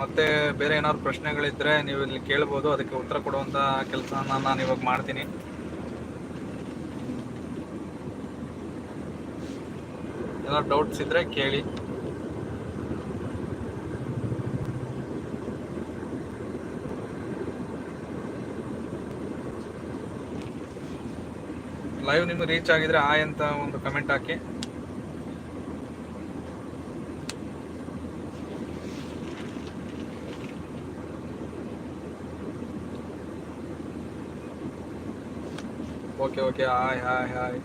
ಮತ್ತೆ ಬೇರೆ ಏನಾದ್ರು ಪ್ರಶ್ನೆಗಳಿದ್ರೆ ನೀವು ಇಲ್ಲಿ ಕೇಳ್ಬೋದು, ಅದಕ್ಕೆ ಉತ್ತರ ಕೊಡುವಂತ ಕೆಲಸನ ನಾನು ಇವಾಗ ಮಾಡ್ತೀನಿ. ಏನಾದ್ರು ಡೌಟ್ಸ್ ಇದ್ರೆ ಕೇಳಿ. ಲೈವ್ ನಿಮ್ಗೆ ರೀಚ್ ಆಗಿದ್ರೆ ಆಯ್ ಅಂತ ಒಂದು ಕಮೆಂಟ್ ಹಾಕಿ. Okay okay hi hi hi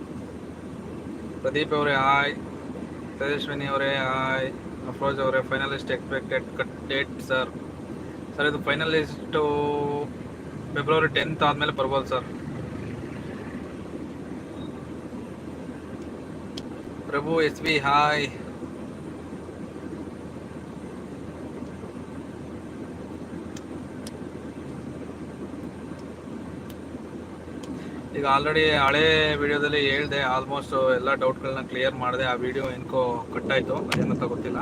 Pradeep ಅವರೇ ಹಾಯ್ ತೇಜಸ್ವಿನಿ ಅವರೇ ಹಾಯ್ ಅಫ್ರೋಜ್ ಅವರೇ finalist expected cut date sir sir ಇದು ಫೈನಲಿಸ್ಟು ಫೆಬ್ರವರಿ ಟೆಂತ್ ಆದಮೇಲೆ ಬರ್ಬೋದು sir Prabhu S B hi ಈಗ ಆಲ್ರೆಡಿ ಹಳೆ ವಿಡಿಯೋದಲ್ಲಿ ಹೇಳ್ದೆ ಆಲ್ಮೋಸ್ಟ್ ಎಲ್ಲ ಡೌಟ್ಗಳನ್ನ ಕ್ಲಿಯರ್ ಮಾಡಿದೆ, ಆ ವಿಡಿಯೋ ಎನ್ಕೋ ಕಟ್ಟಾಯಿತು ಏನಂತ ಗೊತ್ತಿಲ್ಲ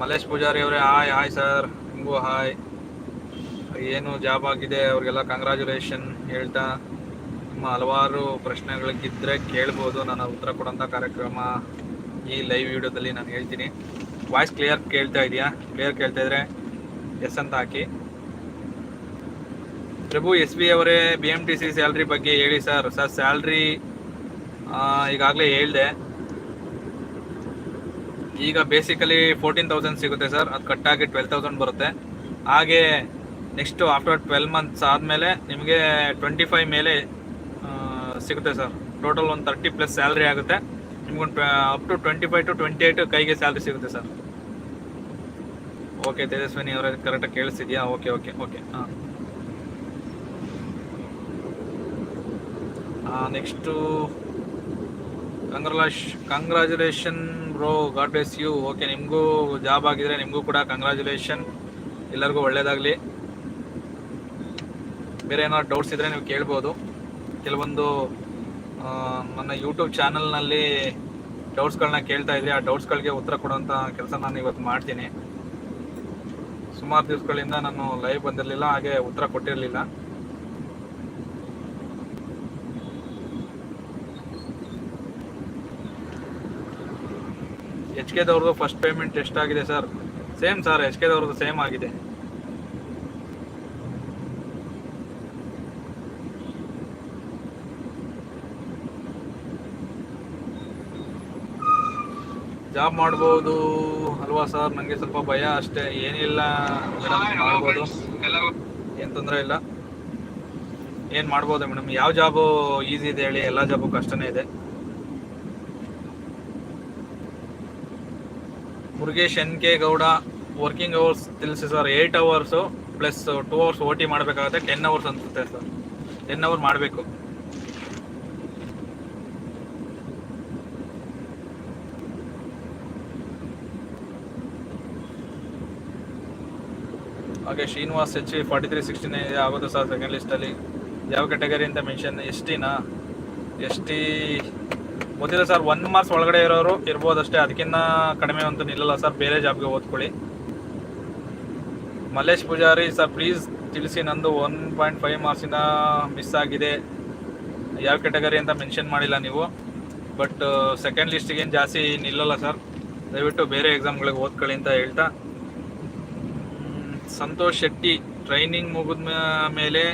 ಮಲೇಶ್ ಪೂಜಾರಿ ಅವರೇ ಹಾಯ್ ಹಾಯ್ ಸರ್ ನಿಮಗೂ ಹಾಯ್ ಏನು ಜಾಬ್ ಆಗಿದೆ? ಅವ್ರಿಗೆಲ್ಲ ಕಂಗ್ರ್ಯಾಚುಲೇಷನ್ ಹೇಳ್ತಾ, ನಿಮ್ಮ ಹಲವಾರು ಪ್ರಶ್ನೆಗಳಿಗಿದ್ರೆ ಕೇಳ್ಬೋದು. ನಾನು ಉತ್ತರ ಕೊಡೋಂಥ ಕಾರ್ಯಕ್ರಮ ಈ ಲೈವ್ ವಿಡಿಯೋದಲ್ಲಿ ನಾನು ಹೇಳ್ತೀನಿ. ವಾಯ್ಸ್ ಕ್ಲಿಯರ್ ಕೇಳ್ತಾ ಇದೆಯಾ? ಕ್ಲಿಯರ್ ಕೇಳ್ತಾ ಇದ್ರೆ ಎಸ್ ಅಂತ ಹಾಕಿ. ಪ್ರಭು ಎಸ್ ಬಿ ಅವರೇ B M T C salary ಬಗ್ಗೆ ಹೇಳಿ ಸರ್ ಸರ್ ಸ್ಯಾಲ್ರಿ ಈಗಾಗಲೇ ಹೇಳಿದೆ. ಈಗ ಬೇಸಿಕಲಿ ಫೋರ್ಟೀನ್ ತೌಸಂಡ್ ಸಿಗುತ್ತೆ ಸರ್ ಅದು ಕಟ್ಟಾಗಿ ಟ್ವೆಲ್ ತೌಸಂಡ್ ಬರುತ್ತೆ. ಹಾಗೆ ನೆಕ್ಸ್ಟು ಆಫ್ಟರ್ ಟ್ವೆಲ್ ಮಂತ್ಸ್ ಆದಮೇಲೆ ನಿಮಗೆ ಟ್ವೆಂಟಿ ಫೈವ್ ಮೇಲೆ ಸಿಗುತ್ತೆ ಸರ್ ಟೋಟಲ್ ಒಂದು ತರ್ಟಿ ಪ್ಲಸ್ ಸ್ಯಾಲ್ರಿ ಆಗುತ್ತೆ. ನಿಮ್ಗೊಂದು up to twenty five to twenty eight ಕೈಗೆ ಸ್ಯಾಲ್ರಿ ಸಿಗುತ್ತೆ ಸರ್ ಓಕೆ ತೇಜಸ್ವಿನಿ ಅವರೇ ಕರೆಕ್ಟಾಗಿ ಕೇಳಿಸ್ತಿದ್ಯಾ? ಓಕೆ ಓಕೆ ಓಕೆ ಹಾಂ. Next congratulations, congratulation bro, god bless you. Okay, ನಿಮಗೂ ಜಾಬ್ ಆಗಿದ್ರೆ ನಿಮಗೂ ಕೂಡ ಕಂಗ್ರ್ಯಾಚುಲೇಷನ್. ಎಲ್ಲರಿಗೂ ಒಳ್ಳೆಯದಾಗಲಿ ಬೇರೆ ಏನಾದ್ರು ಡೌಟ್ಸ್ ಇದ್ದರೆ ನೀವು ಕೇಳ್ಬೋದು. ಕೆಲವೊಂದು ನನ್ನ ಯೂಟ್ಯೂಬ್ ಚಾನಲ್ನಲ್ಲಿ ಡೌಟ್ಸ್ಗಳನ್ನ ಕೇಳ್ತಾ ಇದ್ರಿ. ಆ ಡೌಟ್ಸ್ಗಳಿಗೆ ಉತ್ತರ ಕೊಡುವಂಥ ಕೆಲಸ ನಾನು ಇವತ್ತು ಮಾಡ್ತೀನಿ. ಸುಮಾರು ದಿವಸಗಳಿಂದ ನಾನು ಲೈವ್ ಬಂದಿರಲಿಲ್ಲ, ಹಾಗೆ ಉತ್ತರ ಕೊಟ್ಟಿರಲಿಲ್ಲ. ಎಚ್ ಕೆದವ್ರದ್ದು ಫಸ್ಟ್ ಪೇಮೆಂಟ್ ಎಷ್ಟಾಗಿದೆ ಸರ್ ಸೇಮ್ ಸರ್ ಎಚ್ ಕೆದವ್ರದ್ದು ಸೇಮ್ ಆಗಿದೆ. ಜಾಬ್ ಮಾಡ್ಬೋದು ಅಲ್ವಾ ಸರ್ ನನಗೆ ಸ್ವಲ್ಪ ಭಯ ಅಷ್ಟೇ. ಏನಿಲ್ಲ ಮೇಡಮ್ ಮಾಡ್ಬೋದು. ಏನು ತೊಂದರೆ ಇಲ್ಲ. ಏನು ಮಾಡ್ಬೋದು ಮೇಡಮ್ ಯಾವ ಜಾಬು ಈಸಿ ಇದೆ ಹೇಳಿ? ಎಲ್ಲ ಜಾಬು ಕಷ್ಟನೇ ಇದೆ. Murugesh, N K Gowda working hours ತಿಳಿಸಿ sir eight hours plus two hours O T ಮಾಡಬೇಕಾಗುತ್ತೆ ಟೆನ್ ಅವರ್ಸ್ ಅನ್ಸುತ್ತೆ ಸರ್ ಟೆನ್ ಅವರ್ ಮಾಡಬೇಕು. ಹಾಗೆ ಶ್ರೀನಿವಾಸ್ ಎಚ್ ಫಾರ್ಟಿ ತ್ರೀ ಸಿಕ್ಸ್ಟಿನ ಆಗೋದು ಸರ್ ಸೆಕೆಂಡ್ ಲಿಸ್ಟಲ್ಲಿ ಯಾವ ಕ್ಯಾಟಗರಿ ಅಂತ ಮೆನ್ಷನ್ ಎಸ್ ಟಿನಾ ಎಸ್ ಟಿ ಗೊತ್ತಿಲ್ಲ ಸರ್ ಒನ್ ಮಾರ್ಕ್ಸ್ ಒಳಗಡೆ ಇರೋರು ಇರ್ಬೋದಷ್ಟೇ ಅದಕ್ಕಿಂತ ಕಡಿಮೆ ಅಂತ ನಿಲ್ಲಲ್ಲ ಸರ್, ಬೇರೆ ಜಾಬ್ಗೆ ಓದ್ಕೊಳ್ಳಿ. ಮಲ್ಲೇಶ್ ಪೂಜಾರಿ, ಸರ್ ಪ್ಲೀಸ್ ತಿಳಿಸಿ ನಂದು ಒನ್ ಪಾಯಿಂಟ್ ಫೈವ್ ಮಾರ್ಕ್ಸಿಂದ ಮಿಸ್ ಆಗಿದೆ. ಯಾವ ಕ್ಯಾಟಗರಿ ಅಂತ ಮೆನ್ಷನ್ ಮಾಡಿಲ್ಲ ನೀವು. ಬಟ್ ಸೆಕೆಂಡ್ ಲಿಸ್ಟಿಗೇನು ಜಾಸ್ತಿ ನಿಲ್ಲಲ್ಲ ಸರ್. ದಯವಿಟ್ಟು ಬೇರೆ ಎಕ್ಸಾಮ್ಗಳಿಗೆ ಓದ್ಕೊಳ್ಳಿ ಅಂತ ಹೇಳ್ತಾ. ಸಂತೋಷ್ ಶೆಟ್ಟಿ ಟ್ರೈನಿಂಗ್ ಮುಗಿದ ಮೇಲೆ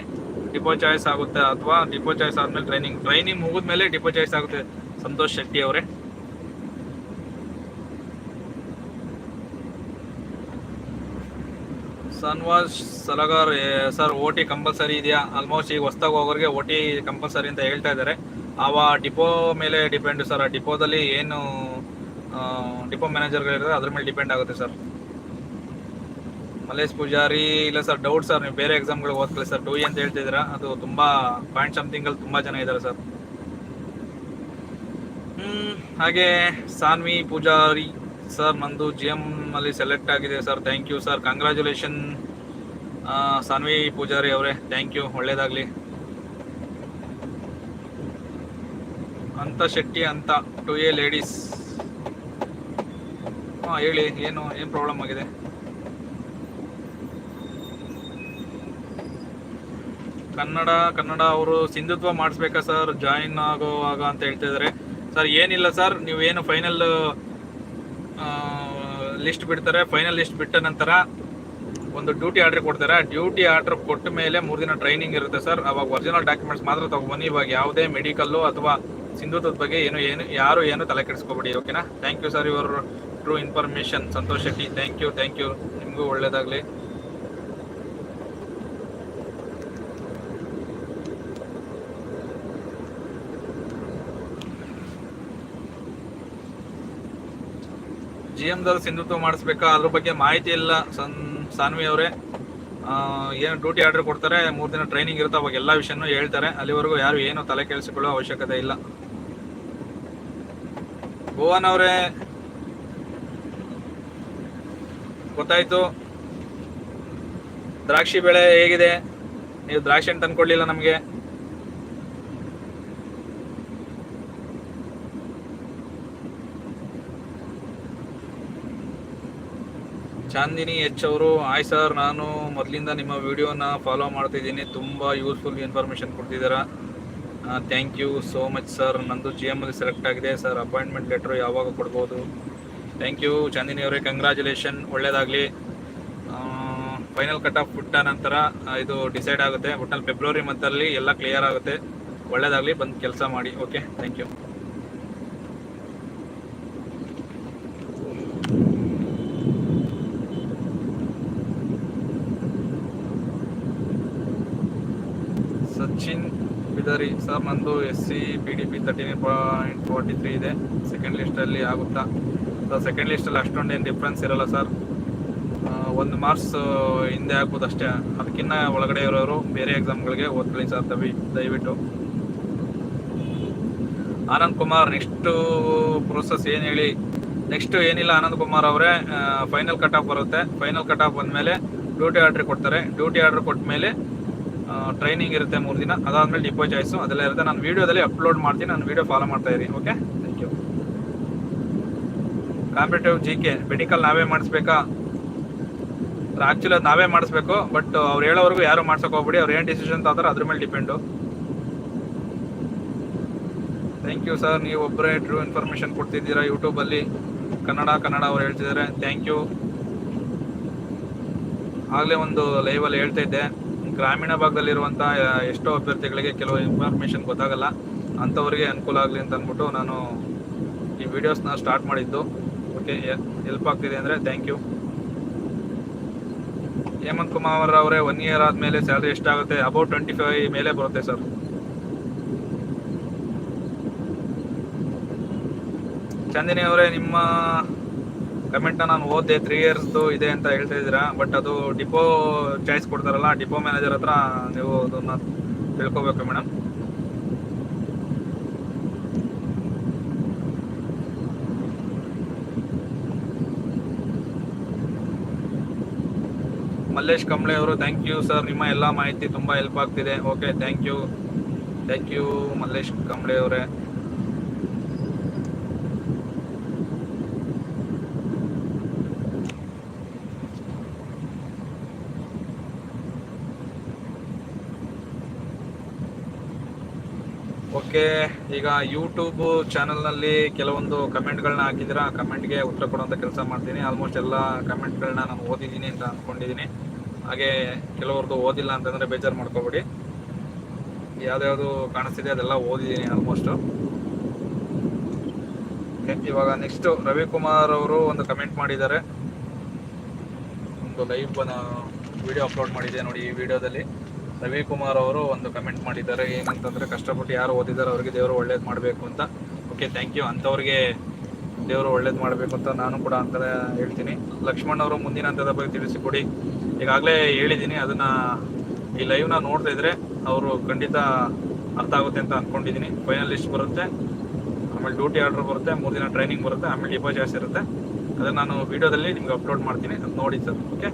ಡಿಪೋ ಚಾಯ್ಸ್ ಆಗುತ್ತೆ ಅಥವಾ ಡಿಪೋ ಚಾಯ್ಸ್ ಆದ್ಮೇಲೆ ಟ್ರೈನಿಂಗ್ ಟ್ರೈನಿಂಗ್ ಮುಗಿದ ಮೇಲೆ ಡಿಪೋ ಚಾಯ್ಸ್ ಆಗುತ್ತೆ. ಸಂತೋಷ್ ಶೆಟ್ಟಿ ಅವರೇ. Sanwaj Salagar sir O T compulsory ಇದೆಯಾ? ಆಲ್ಮೋಸ್ಟ್ ಈಗ ಹೊಸ್ದಾಗಿ ಹೋಗೋರಿಗೆ ಓ ಟಿ ಕಂಪಲ್ಸರಿ ಅಂತ ಹೇಳ್ತಾ ಇದ್ದಾರೆ. ಆವ ಡಿಪೋ ಮೇಲೆ ಡಿಪೆಂಡ್ ಸರ್. ಆ ಡಿಪೋದಲ್ಲಿ ಏನು ಡಿಪೋ ಮ್ಯಾನೇಜರ್ಗಳಿರುತ್ತೆ ಅದ್ರ ಮೇಲೆ ಡಿಪೆಂಡ್ ಆಗುತ್ತೆ ಸರ್. ಮಲೇಶ್ ಪೂಜಾರಿ, ಇಲ್ಲ ಸರ್ ಡೌಟ್ ಸರ್. ನೀವು ಬೇರೆ ಎಕ್ಸಾಮ್ಗಳಿಗೆ ಓದ್ಕೊಳ್ಳಿ ಸರ್. ಟೂ ಇ ಅಂತ ಹೇಳ್ತಿದ್ದೀರಾ ಅದು ತುಂಬ ಪಾಯಿಂಟ್ ಸಮಥಿಂಗಲ್ಲಿ ತುಂಬ ಜನ ಇದ್ದಾರೆ ಸರ್. ಹಾಗೆ ಸಾನ್ವಿ ಪೂಜಾರಿ, ಸರ್ ನಂದು ಜಿ ಎಂ ಅಲ್ಲಿ ಸೆಲೆಕ್ಟ್ ಆಗಿದೆ, sir. Thank you sir. Congratulation Sanvi Pujari ಅವರೇ. ಥ್ಯಾಂಕ್ ಯು ಒಳ್ಳೇದಾಗ್ಲಿ. ಅಂತ ಶೆಟ್ಟಿ, ಅಂತ ಟು ಎ ಲೇಡೀಸ್ ಹಾಂ, ಹೇಳಿ, ಏನು ಏನು ಪ್ರಾಬ್ಲಮ್ ಆಗಿದೆ? ಕನ್ನಡ ಕನ್ನಡ ಅವರು ಸಿಂಧುತ್ವ ಮಾಡಿಸ್ಬೇಕಾ, ಸರ್? ಜಾಯಿನ್ ಆಗೋವಾಗ ಅಂತ ಹೇಳ್ತಿದ್ದಾರೆ. ಸರ್, ಏನಿಲ್ಲ ಸರ್ ನೀವು ಏನು ಫೈನಲ್ ಲಿಸ್ಟ್ ಬಿಡ್ತಾರೆ. ಫೈನಲ್ ಲಿಸ್ಟ್ ಬಿಟ್ಟ ನಂತರ ಒಂದು ಡ್ಯೂಟಿ ಆರ್ಡರ್ ಕೊಡ್ತಾರೆ. ಡ್ಯೂಟಿ ಆರ್ಡರ್ ಕೊಟ್ಟ ಮೇಲೆ ಮೂರು ದಿನ ಟ್ರೈನಿಂಗ್ ಇರುತ್ತೆ ಸರ್. ಅವಾಗ ಒರಿಜಿನಲ್ ಡಾಕ್ಯುಮೆಂಟ್ಸ್ ಮಾತ್ರ ತಗೊಬನ್ನಿ. ಇವಾಗ ಯಾವುದೇ ಮೆಡಿಕಲ್ಲು ಅಥವಾ ಸಿಂಧುತ್ವದ ಬಗ್ಗೆ ಏನು ಏನು, ಯಾರು ಏನು ತಲೆ ಕೆಡಿಸ್ಕೋಬೇಡಿ ಓಕೆನಾ thank you sir your true information Santosh Shetty thank you thank you ನಿಮಗೂ ಒಳ್ಳೇದಾಗಲಿ. ಜಿ ಎಮ್ದಲ್ಲಿ ಸಿಂಧುತ್ವ ಮಾಡಿಸ್ಬೇಕಾ? ಅದ್ರ ಬಗ್ಗೆ ಮಾಹಿತಿ ಇಲ್ಲ. ಸನ್, ಸಾನ್ವಿ ಅವರೇ ಏನು ಡ್ಯೂಟಿ ಆರ್ಡರ್ ಕೊಡ್ತಾರೆ, ಮೂರು ದಿನ ಟ್ರೈನಿಂಗ್ ಇರುತ್ತೆ, ಅವಾಗ ಎಲ್ಲ ವಿಷಯನೂ ಹೇಳ್ತಾರೆ. ಅಲ್ಲಿವರೆಗೂ ಯಾರು ಏನು ತಲೆ ಕೆಡಿಸಿಕೊಳ್ಳೋ ಅವಶ್ಯಕತೆ ಇಲ್ಲ. ಭುವನ್ ಅವರೇ, ಗೊತ್ತಾಯ್ತು. ದ್ರಾಕ್ಷಿ ಬೆಳೆ ಹೇಗಿದೆ? ನೀವು ದ್ರಾಕ್ಷಿ ತಂದ್ಕೊಡ್ಲಿಲ್ಲ ನಮಗೆ. ಚಾಂದಿನಿ ಎಚ್ ಅವರು ಆಯ್ ಸರ್, ನಾನು ಮೊದಲಿಂದ ನಿಮ್ಮ ವಿಡಿಯೋನ ಫಾಲೋ ಮಾಡ್ತಿದ್ದೀನಿ ತುಂಬ useful information ಕೊಡ್ತಿದ್ದೀರಾ? Thank you so much sir ನಂದು ಜಿ ಎಂ ಅಲ್ಲಿ ಸೆಲೆಕ್ಟ್ ಆಗಿದೆ. ಸರ್ ಅಪಾಯಿಂಟ್ಮೆಂಟ್ ಲೆಟರ್ ಯಾವಾಗ ಕೊಡ್ಬೋದು? ಥ್ಯಾಂಕ್ ಯು ಚಾಂದಿನಿ ಅವರೇ. ಕಂಗ್ರ್ಯಾಚುಲೇಷನ್ ಒಳ್ಳೇದಾಗಲಿ. ಫೈನಲ್ ಕಟ್ ಆಫ್ ಬಿಟ್ಟ ನಂತರ ಇದು ಡಿಸೈಡ್ ಆಗುತ್ತೆ. ಒಟ್ಟಲ್ಲಿ ಫೆಬ್ರವರಿ ಮಂತಲ್ಲಿ ಎಲ್ಲ ಕ್ಲಿಯರ್ ಆಗುತ್ತೆ. ಒಳ್ಳೇದಾಗಲಿ. ಬಂದು ಕೆಲಸ ಮಾಡಿ. Okay thank you Sachin Bidari sir ನಂದು S C P D P thirteen point forty three ಇದೆ ಸೆಕೆಂಡ್ ಲಿಸ್ಟಲ್ಲಿ ಆಗುತ್ತಾ ಸರ್ ಸೆಕೆಂಡ್ ಲಿಸ್ಟಲ್ಲಿ ಅಷ್ಟೊಂದೇನು ಡಿಫ್ರೆನ್ಸ್ ಇರಲ್ಲ ಸರ್ ಒಂದು ಮಾರ್ಕ್ಸ್ ಹಿಂದೆ ಆಗ್ಬೋದು ಅಷ್ಟೇ ಅದಕ್ಕಿಂತ ಒಳಗಡೆ ಇರೋರು ಬೇರೆ ಎಕ್ಸಾಮ್ಗಳಿಗೆ ಓದ್ಕೊಳ್ಳಿ ಸರ್ ದವಿ, ದಯವಿಟ್ಟು. ಆನಂದ್ ಕುಮಾರ್ ನೆಕ್ಸ್ಟು ಪ್ರೋಸೆಸ್ ಏನು ಹೇಳಿ? ನೆಕ್ಸ್ಟ್ ಏನಿಲ್ಲ ಆನಂದ್ ಕುಮಾರ್ ಅವರೇ. ಫೈನಲ್ ಕಟ್ ಆಫ್ ಬರುತ್ತೆ. ಫೈನಲ್ ಕಟ್ ಆಫ್ ಬಂದಮೇಲೆ ಡ್ಯೂಟಿ ಆರ್ಡ್ರ್ ಕೊಡ್ತಾರೆ. ಡ್ಯೂಟಿ ಆರ್ಡ್ರ್ ಕೊಟ್ಟ ಮೇಲೆ ಟ್ರೈನಿಂಗ್ ಇರುತ್ತೆ ಮೂರು ದಿನ. ಅದಾದ್ಮೇಲೆ ಡಿಪೋ ಚಾಯ್ಸು ಅದೆಲ್ಲ ಇರುತ್ತೆ. ನಾನು ವಿಡಿಯೋದಲ್ಲಿ ಅಪ್ಲೋಡ್ ಮಾಡ್ತೀನಿ. ನಾನು ವಿಡಿಯೋ ಫಾಲೋ ಮಾಡ್ತಾ ಇರಿ okay thank you competitive G K medical ನಾವೇ ಮಾಡಿಸ್ಬೇಕಾ? ಆ್ಯಕ್ಚುಲಿ ಅದು ನಾವೇ ಮಾಡಿಸ್ಬೇಕು ಬಟ್ ಅವ್ರು ಹೇಳೋವರೆಗೂ ಯಾರು ಮಾಡ್ಸೋಕೆ ಹೋಗ್ಬಿಡಿ. ಅವ್ರು ಏನು ಡಿಸಿಷನ್ ತಗೋತಾರೆ ಅದ್ರ ಮೇಲೆ ಡಿಪೆಂಡು ಥ್ಯಾಂಕ್ ಯು ಸರ್ ನೀವು ಒಬ್ಬರೇ ಟ್ರೂ ಇನ್ಫಾರ್ಮೇಷನ್ ಕೊಡ್ತಿದ್ದೀರಾ ಯೂಟ್ಯೂಬಲ್ಲಿ ಕನ್ನಡ ಕನ್ನಡ ಅವ್ರು ಹೇಳ್ತಿದ್ದಾರೆ. ಥ್ಯಾಂಕ್ ಯು ಆಗಲೇ ಒಂದು ಲೈವಲ್ಲಿ ಹೇಳ್ತಾ ಇದ್ದೆ. ಗ್ರಾಮೀಣ ಭಾಗದಲ್ಲಿರುವಂಥ ಎಷ್ಟೋ ಅಭ್ಯರ್ಥಿಗಳಿಗೆ ಕೆಲವು ಇನ್ಫಾರ್ಮೇಷನ್ ಗೊತ್ತಾಗಲ್ಲ. ಅಂಥವ್ರಿಗೆ ಅನುಕೂಲ ಆಗಲಿ ಅಂತ ಅಂದ್ಬಿಟ್ಟು ನಾನು ಈ ವಿಡಿಯೋಸ್ನ ಸ್ಟಾರ್ಟ್ ಮಾಡಿದ್ದು. ಓಕೆ ಹೆಲ್ಪ್ ಆಗ್ತಿದೆ ಅಂದರೆ ಥ್ಯಾಂಕ್ ಯು ಹೇಮಂತ್ ಕುಮಾರ್ ಅವರೇ ಒನ್ ಇಯರ್ ಆದಮೇಲೆ ಸ್ಯಾಲ್ರಿ ಎಷ್ಟಾಗುತ್ತೆ? ಅಬೌಟ್ ಟ್ವೆಂಟಿ ಫೈವ್ ಮೇಲೆ ಬರುತ್ತೆ ಸರ್ ಚಂದಿನಿ ಅವರೇ, ನಿಮ್ಮ ಕಮೆಂಟ್ನ ನಾನು ಓದಿದೆ ತ್ರೀ ಇಯರ್ಸ್ದು ಇದೆ ಅಂತ ಹೇಳ್ತಾ ಇದ್ದೀರಾ ಬಟ್ ಅದು ಡಿಪೋ ಚಾಯ್ಸ್ ಕೊಡ್ತಾರಲ್ಲ ಡಿಪೋ ಮ್ಯಾನೇಜರ್ ಹತ್ರ ನೀವು ಅದನ್ನ ತಿಳ್ಕೊಬೇಕು ಮೇಡಮ್ ಮಲ್ಲೇಶ್ ಕಂಬ್ಳೆ ಅವರು ಥ್ಯಾಂಕ್ ಯು ಸರ್ ನಿಮ್ಮ ಎಲ್ಲ ಮಾಹಿತಿ ತುಂಬ ಹೆಲ್ಪ್ ಆಗ್ತಿದೆ. Okay thank you thank you Mallesh Kamble ಅವರೇ. ಓಕೆ, ಈಗ ಯೂಟ್ಯೂಬ್ ಚಾನಲ್ನಲ್ಲಿ ಕೆಲವೊಂದು ಕಮೆಂಟ್ಗಳನ್ನ ಹಾಕಿದ್ರೆ ಆ ಕಮೆಂಟ್ಗೆ ಉತ್ತರ ಕೊಡುವಂಥ ಕೆಲಸ ಮಾಡ್ತೀನಿ. ಆಲ್ಮೋಸ್ಟ್ ಎಲ್ಲ ಕಮೆಂಟ್ಗಳನ್ನ ನಾನು ಓದಿದ್ದೀನಿ ಅಂತ ಅಂದ್ಕೊಂಡಿದ್ದೀನಿ ಹಾಗೆ ಕೆಲವ್ರದ್ದು ಓದಿಲ್ಲ ಅಂತಂದರೆ ಬೇಜಾರು ಮಾಡ್ಕೋಬೇಡಿ. ಯಾವ್ದ್ಯಾವುದು ಕಾಣಿಸ್ತಿದೆ ಅದೆಲ್ಲ ಓದಿದ್ದೀನಿ ಆಲ್ಮೋಸ್ಟು ಇವಾಗ ನೆಕ್ಸ್ಟು ರವಿಕುಮಾರ್ ಅವರು ಒಂದು ಕಮೆಂಟ್ ಮಾಡಿದ್ದಾರೆ. ಒಂದು ಲೈವ್ ವಿಡಿಯೋ ಅಪ್ಲೋಡ್ ಮಾಡಿದೆ ನೋಡಿ ಈ ವಿಡಿಯೋದಲ್ಲಿ ರವಿಕುಮಾರ್ ಅವರು ಒಂದು ಕಮೆಂಟ್ ಮಾಡಿದ್ದಾರೆ, ಏನಂತಂದ್ರೆ ಕಷ್ಟಪಟ್ಟು ಯಾರು ಓದಿದ್ದಾರೆ ಅವರಿಗೆ ದೇವರು ಒಳ್ಳೇದು ಮಾಡಬೇಕು ಅಂತ. ಓಕೆ ಥ್ಯಾಂಕ್ ಯು ಅಂಥವ್ರಿಗೆ ದೇವರು ಒಳ್ಳೇದು ಮಾಡಬೇಕು ಅಂತ ನಾನು ಕೂಡ ಅಂತ ಹೇಳ್ತೀನಿ. ಲಕ್ಷ್ಮಣ್ ಅವರು ಮುಂದಿನ ಹಂತದ ಬಗ್ಗೆ ತಿಳಿಸಿಕೊಡಿ. ಈಗಾಗಲೇ ಹೇಳಿದ್ದೀನಿ, ಅದನ್ನ ಈ ಲೈವ್ನ ನೋಡ್ತಾ ಇದ್ರೆ ಅವರು ಖಂಡಿತ ಅರ್ಥ ಆಗುತ್ತೆ ಅಂತ ಅಂದ್ಕೊಂಡಿದ್ದೀನಿ ಫೈನಲ್ ಲಿಸ್ಟ್ ಬರುತ್ತೆ, ಆಮೇಲೆ ಡ್ಯೂಟಿ ಆರ್ಡರ್ ಬರುತ್ತೆ, ಮೂರು ದಿನ ಟ್ರೈನಿಂಗ್ ಬರುತ್ತೆ, ಆಮೇಲೆ ಡಿಪಾಸಿಟ್ ಇರುತ್ತೆ. ಅದನ್ನ ನಾನು ವಿಡಿಯೋದಲ್ಲಿ ನಿಮ್ಗೆ ಅಪ್ಲೋಡ್ ಮಾಡ್ತೀನಿ, ಅದು ನೋಡಿ sir okay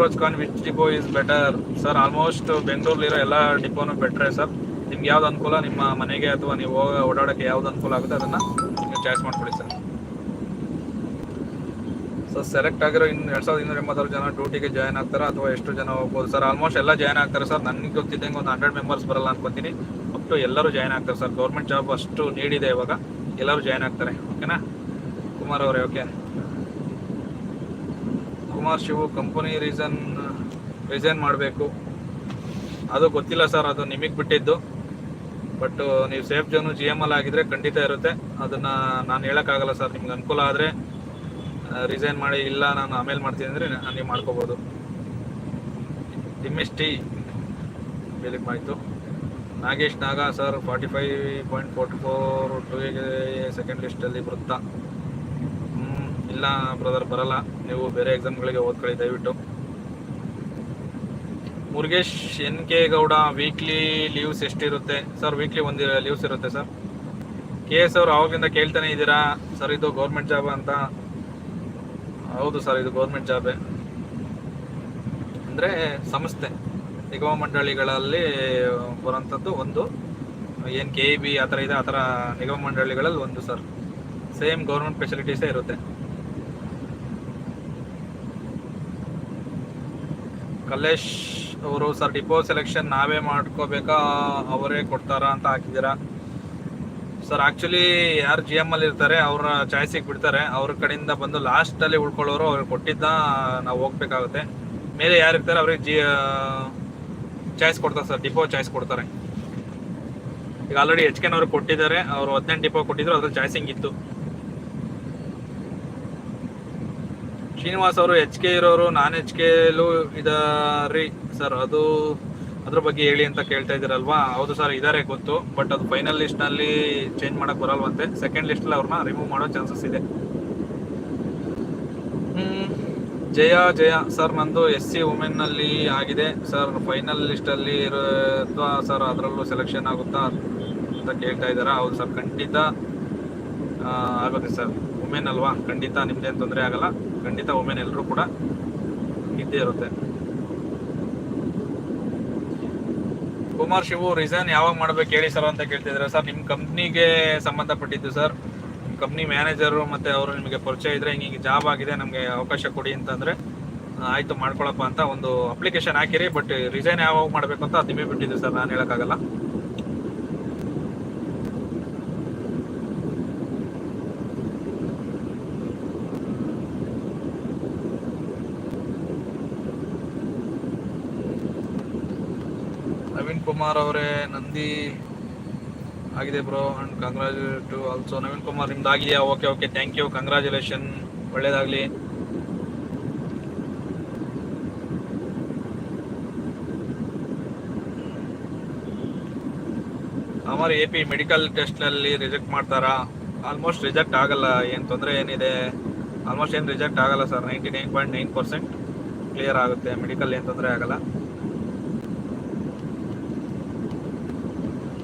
Afroz Khan which depot is better sir almost ಬೆಂಗಳೂರಲ್ಲಿರೋ ಎಲ್ಲ ಡಿಪೋನು ಬೆಟ್ರೆ ಸರ್ ನಿಮ್ಗೆ ಯಾವ್ದು ಅನುಕೂಲ? ನಿಮ್ಮ ಮನೆಗೆ ಅಥವಾ ನೀವು ಹೋಗ ಓಡಾಡೋಕ್ಕೆ ಯಾವ್ದು ಅನುಕೂಲ ಆಗುತ್ತೆ? ಅದನ್ನ ನೀವು ಚಾಯ್ಸ್ ಮಾಡ್ಕೊಳ್ಳಿ ಸರ್ ಸರ್ ಸೆಲೆಕ್ಟ್ ಆಗಿರೋ ಇನ್ನು ಎರಡು ಸಾವಿರದ ಇನ್ನೂರ ಎಂಬತ್ತಾರು ಜನ ಡ್ಯೂಟಿಗೆ ಜಾಯ್ನ್ ಆಗ್ತಾರೆ ಅಥವಾ ಎಷ್ಟು ಜನ ಹೋಗ್ಬೋದು? ಸರ್ ಆಲ್ಮೋಸ್ಟ್ ಎಲ್ಲ ಜಾಯ್ನ್ ಆಗ್ತಾರೆ ಸರ್ ನನಗೆ ಗೊತ್ತಿದ್ದಂಗೆ ಒಂದು ಹಂಡ್ರೆಡ್ ಮೆಂಬರ್ಸ್ ಬರಲ್ಲ ಅನ್ಕೋತೀನಿ. ಅಪ್ ಟು ಎಲ್ಲರೂ ಜಾಯ್ನ್ ಆಗ್ತಾರೆ ಸರ್ ಗೌರ್ಮೆಂಟ್ ಜಾಬ್ ಅಷ್ಟು ನೀಡಿದೆ ಇವಾಗ. ಎಲ್ಲರೂ ಜಾಯ್ನ್ ಆಗ್ತಾರೆ ಓಕೆನಾ ಕುಮಾರ್ ಅವರೇ okay Kumar Shivu company reason resign ಮಾಡಬೇಕು. ಅದು ಗೊತ್ತಿಲ್ಲ ಸರ್ ಅದು ನಿಮಗೆ ಬಿಟ್ಟಿದ್ದು. ಬಟ್ ನೀವು safe zone G M L ಆಗಿದ್ರೆ ಖಂಡಿತ ಇರುತ್ತೆ. ಅದನ್ನ ನಾನು ಹೇಳೋಕ್ಕಾಗಲ್ಲ ಸರ್ ನಿಮ್ಗೆ ಅನುಕೂಲ ಆದರೆ ರಿಸೈನ್ ಮಾಡಿ, ಇಲ್ಲ ನಾನು ಆಮೇಲೆ ಮಾಡ್ತೀನಿ ಅಂದರೆ ನೀವು ಮಾಡ್ಕೋಬೋದು. ದಿಮ್ಮಿಸ್ ಟಿ ಬೆಲಿಕ್ ಆಯಿತು Nagesh Naga sir forty five point forty four to second ಲಿಸ್ಟಲ್ಲಿ ಬರುತ್ತಾ ಇಲ್ಲ ಬ್ರದರ್, ಬರಲ್ಲ. ನೀವು ಬೇರೆ ಎಕ್ಸಾಮ್ಗಳಿಗೆ ಓದ್ಕೊಳ್ಳಿ, ದಯವಿಟ್ಟು. Murugesh N K Gowda weekly leaves ಎಷ್ಟಿರುತ್ತೆ? ಸರ್ ವೀಕ್ಲಿ ಒಂದು ಲೀವ್ಸ್ ಇರುತ್ತೆ ಸರ್ ಕೆ ಎಸ್ ಅವ್ರು ಅವಾಗಿಂದ ಕೇಳ್ತಾನೆ ಇದ್ದೀರಾ? ಸರ್ ಇದು ಗೌರ್ಮೆಂಟ್ ಜಾಬ್ ಅಂತ. ಹೌದು ಸರ್ ಇದು ಗೌರ್ಮೆಂಟ್ ಜಾಬೇ ಅಂದರೆ ಸಂಸ್ಥೆ, ನಿಗಮ ಮಂಡಳಿಗಳಲ್ಲಿ ಬರೋಂಥದ್ದು ಒಂದು, ಏನು ಕೆ ಇ ಬಿ ಆ ಥರ ಇದೆ, ಆ ಥರ ನಿಗಮ ಮಂಡಳಿಗಳಲ್ಲಿ ಒಂದು ಸರ್ ಸೇಮ್ ಗೌರ್ಮೆಂಟ್ ಫೆಸಿಲಿಟೀಸೇ ಇರುತ್ತೆ. ಕಲ್ಲೇಶ್ ಅವರು, ಸರ್, ಡಿಪೋ ಸೆಲೆಕ್ಷನ್ ನಾವೇ ಮಾಡ್ಕೋಬೇಕಾ? ಅವರೇ ಕೊಡ್ತಾರಾ ಅಂತ ಹಾಕಿದ್ದೀರಾ? ಸರ್ ಆಕ್ಚುಲಿ ಯಾರು ಜಿ ಎಂ ಅಲ್ಲಿ ಇರ್ತಾರೆ, ಅವ್ರ ಚಾಯ್ಸಿಗೆ ಬಿಡ್ತಾರೆ. ಅವ್ರ ಕಡೆಯಿಂದ ಬಂದು ಲಾಸ್ಟ್ ಅಲ್ಲಿ ಉಳ್ಕೊಳ್ಳೋರು ಅವ್ರಿಗೆ ಕೊಟ್ಟಿದ್ದ ನಾವು ಹೋಗ್ಬೇಕಾಗುತ್ತೆ. ಮೇಲೆ ಯಾರು ಇರ್ತಾರೆ, ಅವ್ರಿಗೆ ಜಿ ಚಾಯ್ಸ್ ಕೊಡ್ತಾರೆ ಸರ್, ಡಿಪೋ ಚಾಯ್ಸ್ ಕೊಡ್ತಾರೆ. ಈಗ ಆಲ್ರೆಡಿ ಎಚ್ ಕೆನವ್ರು ಕೊಟ್ಟಿದ್ದಾರೆ, ಅವರು ಹದಿನೆಂಟು ಡಿಪೋ ಕೊಟ್ಟಿದ್ರು, ಅದ್ರಲ್ಲಿ ಚಾಯ್ಸಿಂಗ್ ಇತ್ತು. ಶ್ರೀನಿವಾಸ್ ಅವರು ಎಚ್ ಕೆ ಇರೋರು, ನಾನ್ ಎಚ್ ಕೆಲು ಇದಾರಿ ಸರ್, ಅದು ಅದ್ರ ಬಗ್ಗೆ ಹೇಳಿ ಅಂತ ಕೇಳ್ತಾ ಇದ್ದೀರಲ್ವಾ? ಹೌದು ಸರ್, ಇದಾರೆ ಗೊತ್ತು. ಬಟ್ ಅದು ಫೈನಲ್ ಲಿಸ್ಟ್ನಲ್ಲಿ ಚೇಂಜ್ ಮಾಡಕ್ ಬರಲ್ವಂತೆ. ಸೆಕೆಂಡ್ ಲಿಸ್ಟ್ ಅಲ್ಲಿ ಅವ್ರನ್ನ ರಿಮೂವ್ ಮಾಡೋ ಚಾನ್ಸಸ್ ಇದೆ. ಜಯ ಜಯ. ಸರ್, ನಂದು ಎಸ್ ಸಿ ವುಮೆನ್ನಲ್ಲಿ ಆಗಿದೆ. ಸರ್ ಫೈನಲ್ ಲಿಸ್ಟ್ ಅಲ್ಲಿ ಇರುತ್ತಾ ಸರ್, ಅದರಲ್ಲೂ ಸೆಲೆಕ್ಷನ್ ಆಗುತ್ತಾ ಅಂತ ಕೇಳ್ತಾ ಇದ್ದಾರಾ? ಹೌದು ಸರ್, ಖಂಡಿತ ಆಗುತ್ತೆ ಸರ್. ವುಮೆನ್ ಅಲ್ವಾ? ಖಂಡಿತ ನಿಮ್ದೇನು ತೊಂದರೆ ಆಗಲ್ಲ. ಖಂಡಿತ ವುಮೆನ್ ಎಲ್ಲರೂ ಕೂಡ ಇದ್ದೇ ಇರುತ್ತೆ. ಕುಮಾರ್ ಶಿವು ರಿಸೈನ್ ಯಾವಾಗ ಮಾಡ್ಬೇಕು ಹೇಳಿ ಸರ್ ಅಂತ ಕೇಳ್ತಿದ್ರೆ ಸರ್ ನಿಮ್ಮ ಕಂಪ್ನಿಗೆ ಸಂಬಂಧಪಟ್ಟಿದ್ದು ಸರ್. ಕಂಪ್ನಿ ಮ್ಯಾನೇಜರು ಮತ್ತೆ ಅವರು ನಿಮಗೆ ಪರಿಚಯ ಇದ್ರೆ ಹಿಂಗೆ ಜಾಬ್ ಆಗಿದೆ, ನಮಗೆ ಅವಕಾಶ ಕೊಡಿ ಅಂತಂದರೆ ಆಯ್ತು ಮಾಡ್ಕೊಳಪ್ಪ ಅಂತ ಒಂದು ಅಪ್ಲಿಕೇಶನ್ ಹಾಕಿರಿ ಬಟ್ ರಿಸೈನ್ ಯಾವಾಗ ಮಾಡಬೇಕು ಅಂತ ಅದು ನಿಮಗೆ ಬಿಟ್ಟಿದ್ದು ಸರ್, ನಾನು ಹೇಳಕ್ಕಾಗಲ್ಲ. ನವೀನ್ ಕುಮಾರ್ ಅವರೇ ನಂದಿ ಆಗಿದೆ bro and congratulate also Naveen Kumar ನಿಮ್ದು ಆಗಿದೆಯಾ okay okay thank you congratulation ಒಳ್ಳೇದಾಗ್ಲಿ. ಅಮರ್ ಎ ಪಿ ಮೆಡಿಕಲ್ ಟೆಸ್ಟ್ನಲ್ಲಿ ರಿಜೆಕ್ಟ್ ಮಾಡ್ತಾರಾ? ಆಲ್ಮೋಸ್ಟ್ ರಿಜೆಕ್ಟ್ ಆಗಲ್ಲ, ಏನು ತೊಂದರೆ ಏನಿದೆ? ಆಲ್ಮೋಸ್ಟ್ ಏನು ರಿಜೆಕ್ಟ್ ಆಗಲ್ಲ sir ninety nine point nine percent clear ಆಗುತ್ತೆ. ಮೆಡಿಕಲ್ ಏನು ತೊಂದರೆ ಆಗಲ್ಲ.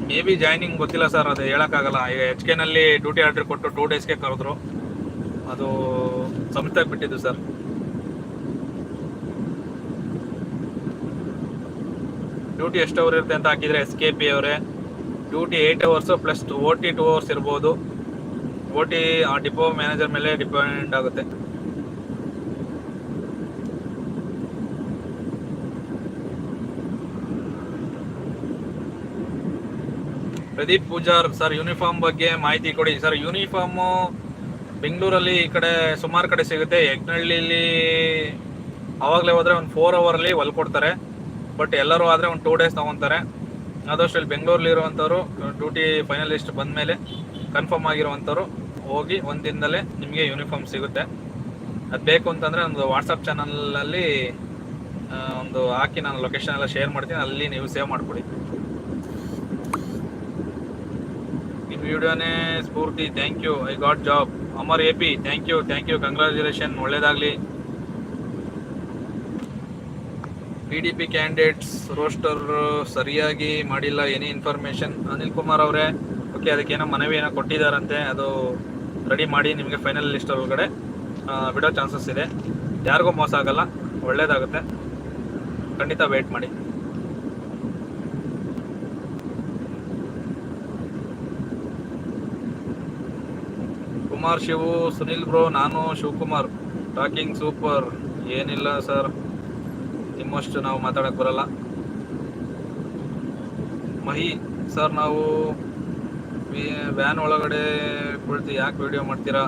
ಮೇ ಬಿ ಜಾಯ್ನಿಂಗ್ ಗೊತ್ತಿಲ್ಲ ಸರ್ ಅದು ಹೇಳೋಕ್ಕಾಗಲ್ಲ. ಈಗ ಎಚ್ ಕೆನಲ್ಲಿ ಡ್ಯೂಟಿ ಆರ್ಡರ್ ಕೊಟ್ಟು ಟೂ ಡೇಸ್ಗೆ ಕರೆದ್ರು. ಅದು ಸಂಸ್ಥೆಗೆ ಬಿಟ್ಟಿದ್ದು ಸರ್ ಡ್ಯೂಟಿ ಎಷ್ಟು ಅವರ್ ಇರುತ್ತೆ ಅಂತ ಹಾಕಿದರೆ ಎಸ್ ಕೆ ಪಿ ಅವರೇ. Duty eight hours plus O T two hours ಇರ್ಬೋದು. ಓ ಟಿ ಆ ಡಿಪೋ ಮ್ಯಾನೇಜರ್ ಮೇಲೆ ಡಿಪೆಂಡ್ ಆಗುತ್ತೆ. ಪ್ರದೀಪ್ ಪೂಜಾರ್, ಸರ್ ಯೂನಿಫಾರ್ಮ್ ಬಗ್ಗೆ ಮಾಹಿತಿ ಕೊಡಿ. ಸರ್ ಯೂನಿಫಾರ್ಮು ಬೆಂಗಳೂರಲ್ಲಿ ಈ ಕಡೆ ಸುಮಾರು ಕಡೆ ಸಿಗುತ್ತೆ. ಯಗ್ನಹಳ್ಳಿಲಿ ಆವಾಗಲೇ ಹೋದರೆ ಒಂದು ಫೋರ್ ಅವರಲ್ಲಿ ಹೊಲ್ಕೊಡ್ತಾರೆ ಬಟ್ ಎಲ್ಲರೂ ಆದರೆ ಒಂದು ಟೂ ಡೇಸ್ ತೊಗೊತಾರೆ. ಆದಷ್ಟು ಇಲ್ಲಿ ಬೆಂಗಳೂರಲ್ಲಿ ಇರುವಂಥವ್ರು ಡ್ಯೂಟಿ ಫೈನಲಿಸ್ಟ್ ಬಂದ ಮೇಲೆ ಕನ್ಫರ್ಮ್ ಆಗಿರುವಂಥವ್ರು ಹೋಗಿ ಒಂದು ದಿನದಲ್ಲೇ ನಿಮಗೆ ಯೂನಿಫಾರ್ಮ್ ಸಿಗುತ್ತೆ. ಅದು ಬೇಕು ಅಂತಂದರೆ ಒಂದು ವಾಟ್ಸಪ್ ಚಾನಲಲ್ಲಿ ಒಂದು ಹಾಕಿ ನಾನು ಲೊಕೇಶನ್ ಎಲ್ಲ ಶೇರ್ ಮಾಡ್ತೀನಿ. ಅಲ್ಲಿ ನೀವು ಸೇವ್ ಮಾಡ್ಕೊಡಿ ಈ ವಿಡಿಯೋನೇ ಸ್ಫೂರ್ತಿ. Thank you I got job Amar A P thank you thank you congratulation ಒಳ್ಳೇದಾಗಲಿ. P D P candidates roster ಸರಿಯಾಗಿ ಮಾಡಿಲ್ಲ. ಎನಿ ಇನ್ಫಾರ್ಮೇಶನ್ ಅನಿಲ್ ಕುಮಾರ್ ಅವರೇ. ಓಕೆ ಅದಕ್ಕೇನೋ ಮನವಿ ಏನೋ ಕೊಟ್ಟಿದ್ದಾರಂತೆ ಅದು ರೆಡಿ ಮಾಡಿ ನಿಮಗೆ ಫೈನಲ್ ಲಿಸ್ಟ್ ಒಳಗಡೆ ಬಿಡೋ ಚಾನ್ಸಸ್ ಇದೆ. ಯಾರಿಗೂ ಮೋಸ ಆಗಲ್ಲ. ಒಳ್ಳೇದಾಗುತ್ತೆ. ಖಂಡಿತ ವೇಟ್ ಮಾಡಿ. ಕುಮಾರ್, ಶಿವು, ಸುನಿಲ್ ಬ್ರೋ ನಾನು ಶಿವಕುಮಾರ್. ಟಾಕಿಂಗ್ ಸೂಪರ್ ಏನಿಲ್ಲ ಸರ್ ನಿಮ್ಮಷ್ಟು ನಾವು ಮಾತಾಡಕ್ಕೆ ಬರಲ್ಲ. ಮಹಿ ಸರ್ ನಾವು ವ್ಯಾನ್ ಒಳಗಡೆ ಕುಳಿತು ಯಾಕೆ ವಿಡಿಯೋ ಮಾಡ್ತೀರಾ?